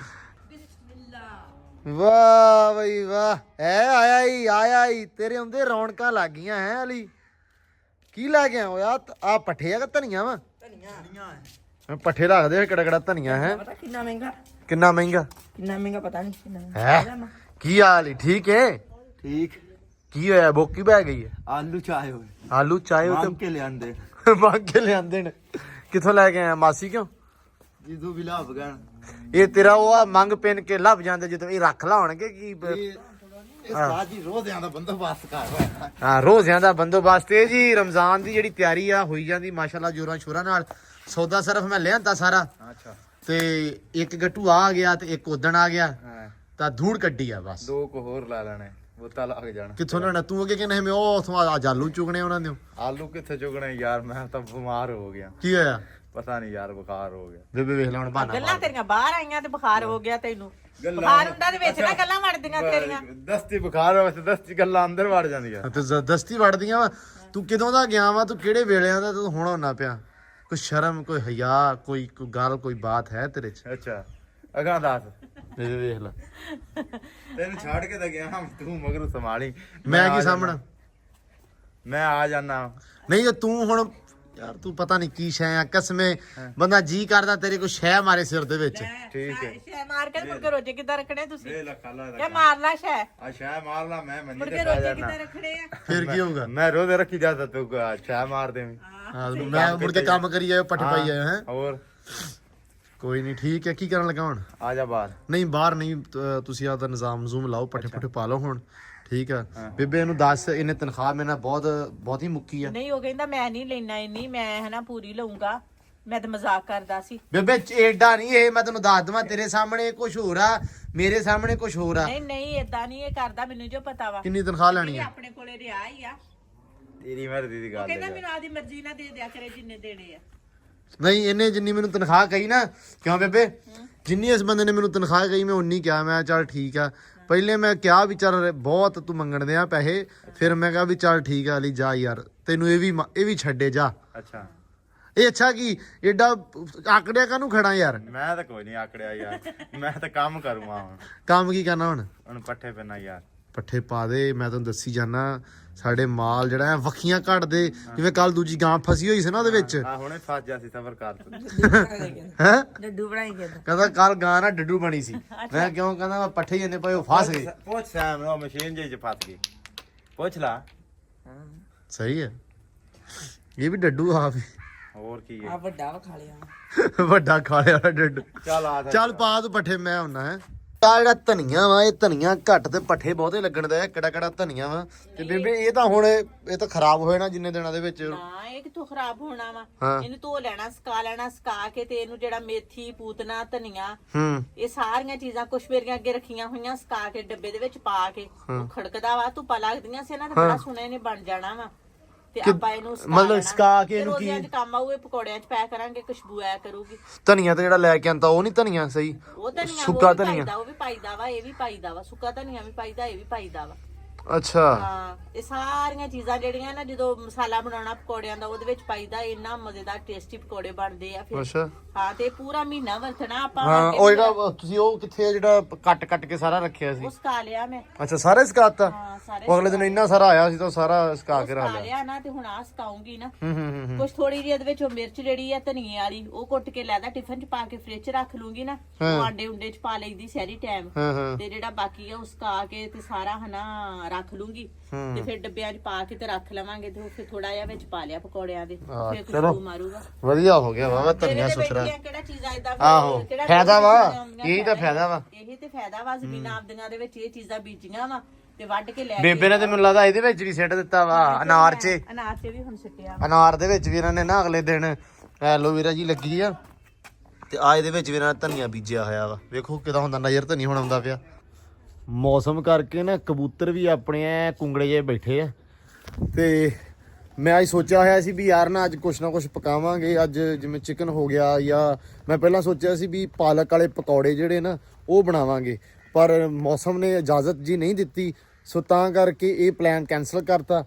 ਵਾਹ ਬਈ ਵਾਹ। ਐ ਆਇਆ ਹੀ ਆਇਆ ਹੀ ਤੇਰੇ ਹੁੰਦੇ ਰੌਣਕਾਂ ਲੱਗ ਗਈਆਂ ਹੈ ਅਲੀ। ਕੀ ਲੈ ਕੇ ਆਇਆ ਆ ਆ ਪੱਠੇ ਆ ਕਿ ਧਨੀਆ ਵਾ? ਧਨੀਆ। ਪੱਠੇ ਰੱਖਦੇ ਕਿਹੜਾ ਕਿਹੜਾ ਧਨੀਆ ਹੈ। ਪਤਾ ਕਿੰਨਾ ਮਹਿੰਗਾ? ਕਿੰਨਾ ਮਹਿੰਗਾ? ਕਿੰਨਾ ਮਹਿੰਗਾ ਪਤਾ ਨਹੀਂ ਕਿੰਨਾ ਹੈ? ਕੀ ਹਾਲ ਈ ਠੀਕ ਹੈ ਠੀਕ। ਕੀ ਹੋਇਆ? ਬੋਕੀ ਬਹਿ ਗਈ ਹੈ ਆਲੂ ਚਾਹੇ ਹੋਏ। ਆਲੂ ਚਾਹੇ ਉਹ ਮੰਗ ਕੇ ਲਿਆਂਦੇ। ਤੇ ਮੰਗ ਕੇ ਲਿਆਂਦੇ ਨੇ। ਕਿੱਥੋਂ ਲੈ ਕੇ ਆਇਆ? ਮਾਸੀ ਕਿਉਂ? ਜਿੱਦੂ ਵੀ ਲੱਭ ਗਣ। ਇਹ ਤੇਰਾ ਉਹ ਆ ਮੰਗ ਪਿੰਨ ਕੇ ਲੱਭ ਜਾਂਦੇ ਜਦੋਂ ਇਹ ਰੱਖ ਲਾਉਣਗੇ ਕੀ ਇਹ ਸਾਜੀ ਰੋਜ਼ਿਆਂ ਦਾ ਬੰਦੋਬਸਤ ਕਰ ਰਿਹਾ ਹਾਂ। ਰੋਜ਼ਿਆਂ ਦਾ ਬੰਦੋਬਸਤ। ਇਹ ਜੀ ਰਮਜ਼ਾਨ ਦੀ ਜਿਹੜੀ ਤਿਆਰੀ ਆ ਹੋਈ ਜਾਂਦੀ ਮਾਸ਼ਾਅੱਲਾ ਜੋਰਾਂ ਸ਼ੋਰਾਂ ਨਾਲ। ਸੌਦਾ ਸਰਫ ਮੈਂ ਲਿਆਂਦਾ ਸਾਰਾ। ਅੱਛਾ। ਤੇ ਇੱਕ ਗੱਟੂ ਆ ਗਿਆ ਤੇ ਇੱਕ ਉਦਣ ਆ ਗਿਆ। ਹਾਂ। ਤਾਂ ਧੂੜ ਕੱਢੀ ਆ ਬਸ। ਦੋ ਕੋ ਹੋਰ ਲਾ ਲੈਣੇ ਉਹ ਤਾਂ ਲੱਗ ਜਾਣ। ਕਿੱਥੋਂ ਲੈਣਾ? ਤੂੰ ਅੱਗੇ ਕਹਿੰਦਾ ਮੈਂ ਉਹ ਉਥੋਂ ਆ ਜਾਲੂ ਚੁਗਣੇ ਉਹਨਾਂ ਦੇ ਆਲੂ ਕਿੱਥੇ ਚੁਗਣੇ? ਯਾਰ ਮੈਂ ਤਾਂ ਬਿਮਾਰ ਹੋ ਗਿਆ। ਕੀ ਹੋਇਆ? ਪਤਾ ਨਹੀਂ ਯਾਰ ਬੁਖਾਰ ਹੋ ਗਿਆ। ਬੇਬੇ ਵੇਖ ਲੈ ਹੁਣ ਬਹਾਨਾ ਗੱਲਾਂ ਤੇਰੀਆਂ ਬਾਹਰ ਆਈਆਂ ਤੇ ਬੁਖਾਰ ਹੋ ਗਿਆ ਤੈਨੂੰ। ਬੁਖਾਰ ਹੁੰਦਾ ਤੇ ਵਿੱਚ ਨਾ ਗੱਲਾਂ ਵੜਦੀਆਂ ਤੇਰੀਆਂ। ਦਸਤੀ ਬੁਖਾਰ ਹੋਵੇ ਤੇ ਦਸਤੀ ਗੱਲਾਂ ਅੰਦਰ ਵੜ ਜਾਂਦੀਆਂ। ਤੇ ਜ਼- ਦਸਤੀ ਵੜਦੀਆਂ ਵਾ। ਤੂੰ ਕਿਦੋਂ ਦਾ ਗਿਆ ਵਾ ਤੂੰ ਕਿਹੜੇ ਵੇਲਿਆਂ ਦਾ ਤੂੰ ਹੁਣ ਹੋਣਾ ਪਿਆ। ਕੋਈ ਸ਼ਰਮ ਕੋਈ ਹਿਆ ਕੋਈ ਕੋਈ ਗੱਲ ਕੋਈ ਬਾਤ ਹੈ ਤੇਰੇ ਚ? ਅੱਛਾ। ਅਗਾਂ ਦੱਸ। ਬੇਬੇ ਵੇਖ ਲੈ। ਤੈਨੂੰ ਛੱਡ ਕੇ ਤਾਂ ਗਿਆ ਤੂੰ ਮਗਰ ਸੰਭਾਲੀ। ਮੈਂ ਕੀ। ਸਾਹਮਣਾ ਮੈਂ ਆ ਜਾਣਾ ਨਹੀਂ ਤੇ ਤੂੰ ਹੁਣ ਯਾਰ ਤੂੰ ਪਤਾ ਨਹੀਂ ਕੀ ਸ਼ੈ ਆ ਕਸਮੇ ਬੰਦਾ ਜੀ ਕਰਦਾ ਤੇਰੇ ਕੋ ਸ਼ੈ ਮਾਰੇ ਸਿਰ ਦੇ ਵਿੱਚ। ਠੀਕ ਹੈ। ਸ਼ੈ ਮਾਰ ਕੇ ਕੇ ਰੋਜੇ ਕਿੱਦਾਂ ਰੱਖਣੇ ਤੁਸੀਂ? ਲੈ ਲਾ ਖਾਲਾ ਇਹ ਮਾਰ ਲਾ ਸ਼ੈ? ਆ ਸ਼ਾਹ ਮਾਰ ਲਾ ਮੈਂ ਮੰਨੀ ਤੇ ਰੋਜੇ ਕਿੱਦਾਂ ਰੱਖਣੇ ਆ? ਫਿਰ ਕੀ ਹੋਊਗਾ? ਮੈਂ ਰੋਜ਼ ਰੱਖੀ ਜਾਂਦਾ ਤੂੰ ਸ਼ਾਹ ਮਾਰ ਦੇਵੀਂ। ਹਾਂ ਮੈਂ ਮੁੜ ਕੇ ਕੰਮ ਕਰੀ ਜਾਇਓ ਪੱਠੇ ਪਾਈ ਜਾਇਓ ਹੈ? ਹੋਰ? ਕੋਈ ਨਹੀਂ ਠੀਕ ਹੈ ਕੀ ਕਰਨ ਲੱਗਾ ਹੁਣ? ਆ ਜਾ ਬਾਹਰ। ਨਹੀਂ ਬਾਹਰ ਨਹੀਂ ਤੁਸੀਂ ਆਪਦਾ ਨਿਜ਼ਾਮ ਨਜ਼ੂਮ ਲਾਓ ਪੱਠੇ ਪੁੱਠੇ ਪਾ ਲਓ ਹੁਣ। ਠੀਕ ਆ। ਬੇਬੇ ਨੂੰ ਦੱਸ ਇਹਨੇ ਤਨਖਾਹ ਮੇਰੇ ਨਾਲ ਬਹੁਤ ਬਹੁਤ ਹੀ ਮੁੱਕੀ ਆ। ਨਹੀਂ ਉਹ ਕਹਿੰਦਾ ਮੈਂ ਨਹੀਂ ਲੈਣਾ ਇੰਨੀ ਮੈਂ ਹਨਾ ਪੂਰੀ ਲਊਂਗਾ। ਮੈਂ ਤਾਂ ਮਜ਼ਾਕ ਕਰਦਾ ਸੀ। ਬੇਬੇ ਏਡਾ ਨਹੀਂ ਇਹ ਮੈਂ ਤੈਨੂੰ ਦੱਸ ਦਵਾਂ ਤੇਰੇ ਸਾਹਮਣੇ ਕੁਝ ਹੋਰ ਆ ਮੇਰੇ ਸਾਹਮਣੇ ਕੁਝ ਹੋਰ ਆ। ਨਹੀਂ ਨਹੀਂ ਇਦਾਂ ਨਹੀਂ ਇਹ ਕਰਦਾ ਮੈਨੂੰ ਜੋ ਪਤਾ ਵਾ। ਕਿੰਨੀ ਤਨਖਾਹ ਲੈਣੀ ਇਹ ਆ ਆਪਣੇ ਕੋਲੇ ਰਿਹਾ ਹੀ ਆ। ਤੇਰੀ ਮਰਜ਼ੀ ਦੀ ਗੱਲ ਕਹਿੰਦਾ ਹੈ ਮੈਨੂੰ ਆਪਦੀ ਮਰਜ਼ੀ ਨਾਲ ਦੇ ਦਿਆ ਕਰੇ ਜਿੰਨੇ ਦੇਣੇ ਆ। ਨਹੀਂ ਇਹਨੇ ਜਿੰਨੀ ਮੈਨੂੰ ਤਨਖਾਹ ਕਹੀ ਨਾ ਕਿਉਂ ਬੇਬੇ? ਜਿੰਨੀ ਇਸ ਬੰਦੇ ਨੇ ਮੈਨੂੰ ਤਨਖਾਹ ਕਹੀ ਮੈਂ ਉਨੀ ਕਿਹਾ ਮੈਂ ਚੱਲ ਠੀਕ ਆ। ਪਹਿਲੇ ਮੈਂ ਕਿਹਾ ਵੀ ਚੱਲ ਬਹੁਤ ਤੂੰ ਮੰਗਣ ਦੇ ਆ ਪੈਸੇ ਫਿਰ ਮੈਂ ਕਿਹਾ ਵੀ ਚੱਲ ਠੀਕ ਆ ਅਲੀ ਜਾ ਯਾਰ ਤੈਨੂੰ ਇਹ ਵੀ ਮ- ਇਹ ਵੀ ਛੱਡੇ ਜਾ। ਅੱਛਾ। ਇਹ ਅੱਛਾ ਕੀ ਏਡਾ ਆਕੜਿਆ ਕਾਹਨੂੰ ਖੜਾ ਯਾਰ? ਮੈਂ ਤਾਂ ਕੋਈ ਨਹੀਂ ਆਕੜਿਆ ਯਾਰ ਮੈਂ ਤਾਂ ਕੰਮ ਕਰੂੰਗਾ ਹੁਣ। ਕੰਮ ਕੀ ਕਰਨਾ ਹੁਣ? ਹੁਣ ਪੱਠੇ ਪੈਣਾ ਯਾਰ। ਪੱਠੇ ਪਾ ਦੇ ਮੈਂ ਤੁਹਾਨੂੰ ਦੱਸੀ ਜਾਣਾ ਸਾਡੇ ਮਾਲ ਜਿਹੜਾ ਹੈ ਵੱਖੀਆਂ ਕੱਢਦੇ ਜਿਵੇਂ ਕੱਲ ਦੂਜੀ ਗਾਂ ਫਸੀ ਹੋਈ ਸੀ ਨਾ ਉਹਦੇ ਵਿੱਚ। ਆ ਹੁਣੇ ਫਸ ਜਾ ਸੀ ਸਬਰ ਕਰ ਤੂੰ। ਹੈ? ਡੱਡੂ ਬਣਾਈ ਜਾਂਦਾ ਕਹਿੰਦਾ ਕੱਲ ਗਾਂ ਨਾ ਡੱਡੂ ਬਣੀ ਸੀ। ਮੈਂ ਕਿਉਂ ਕਹਿੰਦਾ ਮੈਂ ਪੱਠੇ ਜੰਨੇ ਪਏ ਉਹ ਫਸ ਗਏ। ਪੁੱਛ ਸੈਮ ਨੂੰ ਉਹ ਮਸ਼ੀਨ ਜਿਹੀ ਚ ਫਸ ਗਈ। ਪੁੱਛ ਲਾ। ਸਹੀ ਹੈ। ਇਹ ਵੀ ਡੱਡੂ ਆ ਵੀ ਆ ਹੋਰ ਕੀ ਹੈ? ਵੱਡਾ ਵਾ ਖਾ ਲਿਆ। ਵੱਡਾ ਖਾਲੇ ਵਾਲਾ ਡੱਡੂ। ਚੱਲ ਆ ਚੱਲ ਪਾ ਤੂੰ ਪੱਠੇ ਮੈਂ ਹੁੰਨਾ ਹੈ। ਆ ਜਿਹੜਾ ਧਨੀਆ ਵਾ ਇਹ ਧਨੀਆ ਘੱਟ ਤੇ ਪੱਠੇ ਬਹੁਤੇ ਲੱਗਣ ਦਾ ਹੈ ਕਿਹੜਾ ਕਿਹੜਾ ਧਨੀਆ ਵਾ? ਤੇ ਬੇਬੇ ਇਹ ਤਾਂ ਹੁਣ ਇਹ ਤਾਂ ਖਰਾਬ ਹੋਏ ਨਾ ਜਿੰਨੇ ਦਿਨਾਂ ਦੇ ਵਿੱਚ। ਨਾ ਇਹ ਕਿਥੋਂ ਖਰਾਬ ਹੋਣਾ ਵਾ? ਹਾਂ। ਇਹਨੂੰ ਧੋ ਲੈਣਾ ਸਕਾ ਲੈਣਾ ਸਕਾ ਕੇ ਤੇ ਇਹਨੂੰ ਜਿਹੜਾ ਮੇਥੀ ਪੂਤਨਾ ਧਨੀਆ ਹੂੰ। ਇਹ ਸਾਰੀਆਂ ਚੀਜ਼ਾਂ ਕੁਛ ਮੇਰੀਆਂ ਅੱਗੇ ਰੱਖੀਆਂ ਹੋਈਆਂ ਸਕਾ ਕੇ ਡੱਬੇ ਦੇ ਵਿੱਚ ਪਾ ਕੇ। ਉਹ ਖੜਕਦਾ ਵਾ ਧੁੱਪਾਂ ਲੱਗਦੀਆਂ ਸੀ ਨਾ ਤੇ ਬੜਾ ਸੋਹਣਾ ਇਹਨੇ ਬਣ ਜਾਣਾ ਵਾ। ਤੇ ਆਪਾਂ ਇਹਨੂੰ ਸਕਾ ਮਤਲਬ ਲੈਣਾ। ਸਕਾ ਕੇ ਇਹਨੂੰ ਕੀ- ਕੰਮ ਆਊ ਇਹ ਪਕੌੜਿਆਂ 'ਚ ਪੈ ਕਰਾਂਗੇ ਖੁਸ਼ਬੂ ਆਇਆ ਕਰੂਗੀ ਧਨੀਆ ਤੇ ਜਿਹੜਾ ਲੈ ਕੇ ਆਂਦਾ ਉਹ ਨਹੀਂ ਧਨੀਆ ਸਹੀ ਉਹ ਧਨੀਆ ਸੁੱਕਾ ਉਹ ਵੀ ਧਨੀਆ। ਪਾਈਦਾ ਉਹ ਵੀ ਪਾਈਦਾ ਵਾ ਇਹ ਵੀ ਪਾਈਦਾ ਵਾ ਸੁੱਕਾ ਧਨੀਆ ਵੀ ਪਾਈਦਾ ਇਹ ਵੀ ਪਾਈਦਾ ਵਾ ਅੱਛਾ। ਹਾਂ ਇਹ ਸਾਰੀਆਂ ਚੀਜ਼ਾਂ ਜਿਹੜੀਆਂ ਨਾ ਜਦੋਂ ਮਸਾਲਾ ਬਣਾਉਣਾ ਪਕੌੜਿਆਂ ਦਾ ਉਹਦੇ ਵਿੱਚ ਪਾਈਦਾ ਇੰਨਾ ਮਜ਼ੇਦਾਰ ਟੇਸਟੀ ਪਕੌੜੇ ਬਣਦੇ ਆ ਫਿਰ ਅੱਛਾ। ਹਾਂ ਤੇ ਪੂਰਾ ਮਹੀਨਾ ਵਰਤਣਾ ਆਪਾਂ ਹਾਂ ਉਹ ਜਿਹੜਾ ਤੁਸੀਂ ਉਹ ਕਿੱਥੇ ਆ ਜਿਹੜਾ ਕੱਟ ਕੱਟ ਕੇ ਸਾਰਾ ਰੱਖਿਆ ਸੀ? ਉਹ ਸਕਾ ਲਿਆ ਮੈਂ। ਅੱਛਾ ਸਾਰਾ ਸਕਾਤਾ? ਹਾਂ ਸਾਰੇ ਉਹ ਅਗਲੇ ਦਿਨ ਇੰਨਾ ਸਾਰਾ ਆਇਆ ਸੀ ਤਾਂ ਉਹ ਸਾਰਾ ਸਕਾ ਕੇ ਰੱਖ ਲਿਆ। ਲਿਆ ਨਾ ਤੇ ਹੁਣ ਆ ਸਕਾਉਂਗੀ ਨਾ। ਹੂੰ ਹੂੰ ਹੂੰ, ਹੂੰ। ਕੁਛ ਥੋੜੀ ਜਿਹੀ ਇਹਦੇ ਵਿੱਚ ਉਹ ਮਿਰਚ ਜਿਹੜੀ ਆ ਧਨੀਏ ਵਾਲੀ ਉਹ ਕੁੱਟ ਕੇ ਲੈਦਾ ਟਿਫਨ ਚ ਪਾ ਕੇ ਫ੍ਰਿਜ ਚ ਰੱਖ ਲੂੰਗੀ ਨਾ। ਉਹ ਆਂਡੇ ਉਂਡੇ ਚ ਪਾ ਲਈਦੀ ਸਾਰੀ ਟਾਈਮ ਹਾਂ ਹਾਂ। ਤੇ ਜਿਹੜਾ ਬਾਕੀ ਆ ਉਹ ਸਕਾ ਕੇ ਤੇ ਸਾਰਾ ਹਨਾ ਰੱਖ ਲੂੰਗੀ। ਤੇ ਫਿਰ ਡੱਬਿਆਂ 'ਚ ਪਾ ਕੇ ਤੇ ਰੱਖ ਲਵਾਂਗੇ ਤੇ ਉਹ ਫਿਰ ਥੋੜਾ ਜਿਹਾ ਵਿੱਚ ਪਾ ਲਿਆ ਪਕੌੜਿਆਂ ਦੇ। ਹਾਂ, ਫਿਰ ਚਲੋ। ਖੁਸ਼ਬੂ ਮਾਰੂਗਾ। ਵਧੀਆ ਹੋ ਗਿਆ ਵਾਵਾ ਧਨੀਆ ਸੁਥਰਾ। ਬੈਠੀਆਂ ਕਿਹੜਾ ਚੀਜ਼ਾਂ ਇਦਾਂ ਆਹੋ, ਫਾਇਦਾ ਵਾ। ਇਹੀ ਤਾਂ ਫਾਇਦਾ ਵਾ। ਇਹੀ ਤੇ ਫਾਇਦਾ ਵਾ ਜ਼ਮੀਨਾਂ ਆਪਦੀਆਂ ਦੇ ਵਿੱਚ ਇਹ ਚੀਜ਼ਾਂ ਬੀਜੀਆਂ ਵਾ ਤੇ ਵੱਢ ਕੇ ਲੈ ਬੇਬੇ ਨੇ ਤੇ ਮੈਨੂੰ ਲੱਗਦਾ ਇਹਦੇ ਵਿੱਚ ਵੀ ਸਿੱਟ ਦਿੱਤਾ ਵਾ ਅਨਾਰ 'ਚ। ਅਨਾਰ 'ਚ ਵੀ ਹੁਣ ਸਿੱਟਿਆ ਅਨਾਰ ਦੇ ਵਿੱਚ ਵੀ ਇਹਨਾਂ ਨੇ ਨਾ ਅਗਲੇ ਦਿਨ ਐਲੋਵੇਰਾ ਜੀ ਲੱਗੀ ਆ। ਤੇ ਆ ਇਹਦੇ ਵਿੱਚ ਵੀ ਇਹਨਾਂ ਨੇ ਧਨੀਆ ਬੀਜਿਆ ਹੋਇਆ ਵਾ। ਵੇਖੋ ਕਿਦਾਂ ਹੁੰਦਾ ਨਜ਼ਰ ਧਨੀ ਹੁਣ ਆਉਂਦਾ ਪਿਆ। ਮੌਸਮ ਕਰਕੇ ਨਾ ਕਬੂਤਰ ਵੀ ਆਪਣੇ ਐ ਕੁੰਗੜੇ ਜੇ ਬੈਠੇ ਆ। ਤੇ ਮੈਂ ਅੱਜ ਸੋਚਿਆ ਹੋਇਆ ਸੀ ਵੀ ਯਾਰ ਨਾ ਅੱਜ ਕੁਛ ਨਾ ਕੁਛ ਪਕਾਵਾਂਗੇ। ਅੱਜ ਜਿਵੇਂ ਚਿਕਨ ਹੋ ਗਿਆ ਜਾਂ ਮੈਂ ਪਹਿਲਾਂ ਸੋਚਿਆ ਸੀ ਵੀ ਪਾਲਕ ਵਾਲੇ ਪਕੌੜੇ ਜਿਹੜੇ ਨਾ ਉਹ ਬਣਾਵਾਂਗੇ, ਪਰ ਮੌਸਮ ਨੇ ਇਜਾਜ਼ਤ ਜੀ ਨਹੀਂ ਦਿੱਤੀ। ਸੋ ਤਾਂ ਕਰਕੇ ਇਹ ਪਲਾਨ ਕੈਨਸਲ ਕਰਤਾ।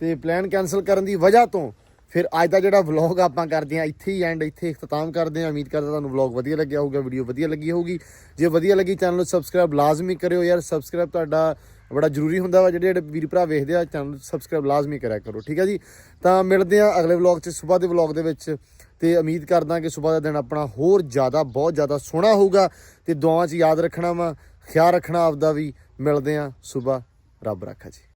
ਤੇ ਪਲਾਨ ਕੈਨਸਲ ਕਰਨ ਦੀ ਵਜ੍ਹਾ ਤੋਂ ਫਿਰ ਅੱਜ ਦਾ ਜਿਹੜਾ ਵਲੌਗ ਆਪਾਂ ਕਰਦੇ ਆ ਇੱਥੇ ਹੀ ਐਂਡ ਇੱਥੇ ਇਖਤਤਾਮ ਕਰਦੇ ਆ ਉਮੀਦ ਕਰਦਾ ਤੁਹਾਨੂੰ ਵਲੌਗ ਵਧੀਆ ਲੱਗਿਆ ਹੋਊਗਾ ਵੀਡੀਓ ਵਧੀਆ ਲੱਗੀ ਹੋਊਗੀ। ਜੇ ਵਧੀਆ ਲੱਗੀ ਚੈਨਲ ਨੂੰ ਸਬਸਕ੍ਰਾਈਬ ਲਾਜ਼ਮੀ ਕਰਿਓ ਯਾਰ। ਸਬਸਕ੍ਰਾਈਬ ਤੁਹਾਡਾ ਬੜਾ ਜ਼ਰੂਰੀ ਹੁੰਦਾ ਵਾ, ਜਿਹੜੇ ਜਿਹੜੇ ਵੀਰ ਭਰਾ ਵੇਖਦੇ ਆ ਚੈਨਲ ਸਬਸਕ੍ਰਾਈਬ ਲਾਜ਼ਮੀ ਕਰਿਆ ਕਰੋ, ਠੀਕ ਹੈ ਜੀ? ਤਾਂ ਮਿਲਦੇ ਆ ਅਗਲੇ ਵਲੌਗ 'ਚ, ਸਵੇਰ ਦੇ ਵਲੌਗ ਦੇ ਵਿੱਚ। ਤੇ ਉਮੀਦ ਕਰਦਾ ਕਿ ਸਵੇਰ ਦਾ ਦਿਨ ਆਪਣਾ ਹੋਰ ਜ਼ਿਆਦਾ, ਬਹੁਤ ਜ਼ਿਆਦਾ ਸੋਹਣਾ ਹੋਊਗਾ। ਤੇ ਦੁਆਵਾਂ 'ਚ ਯਾਦ ਰੱਖਣਾ ਵਾ, ਖਿਆਲ ਰੱਖਣਾ ਆਪਦਾ ਵੀ। ਮਿਲਦੇ ਆ ਸਵੇਰ। ਰੱਬ ਰੱਖਾ ਜੀ।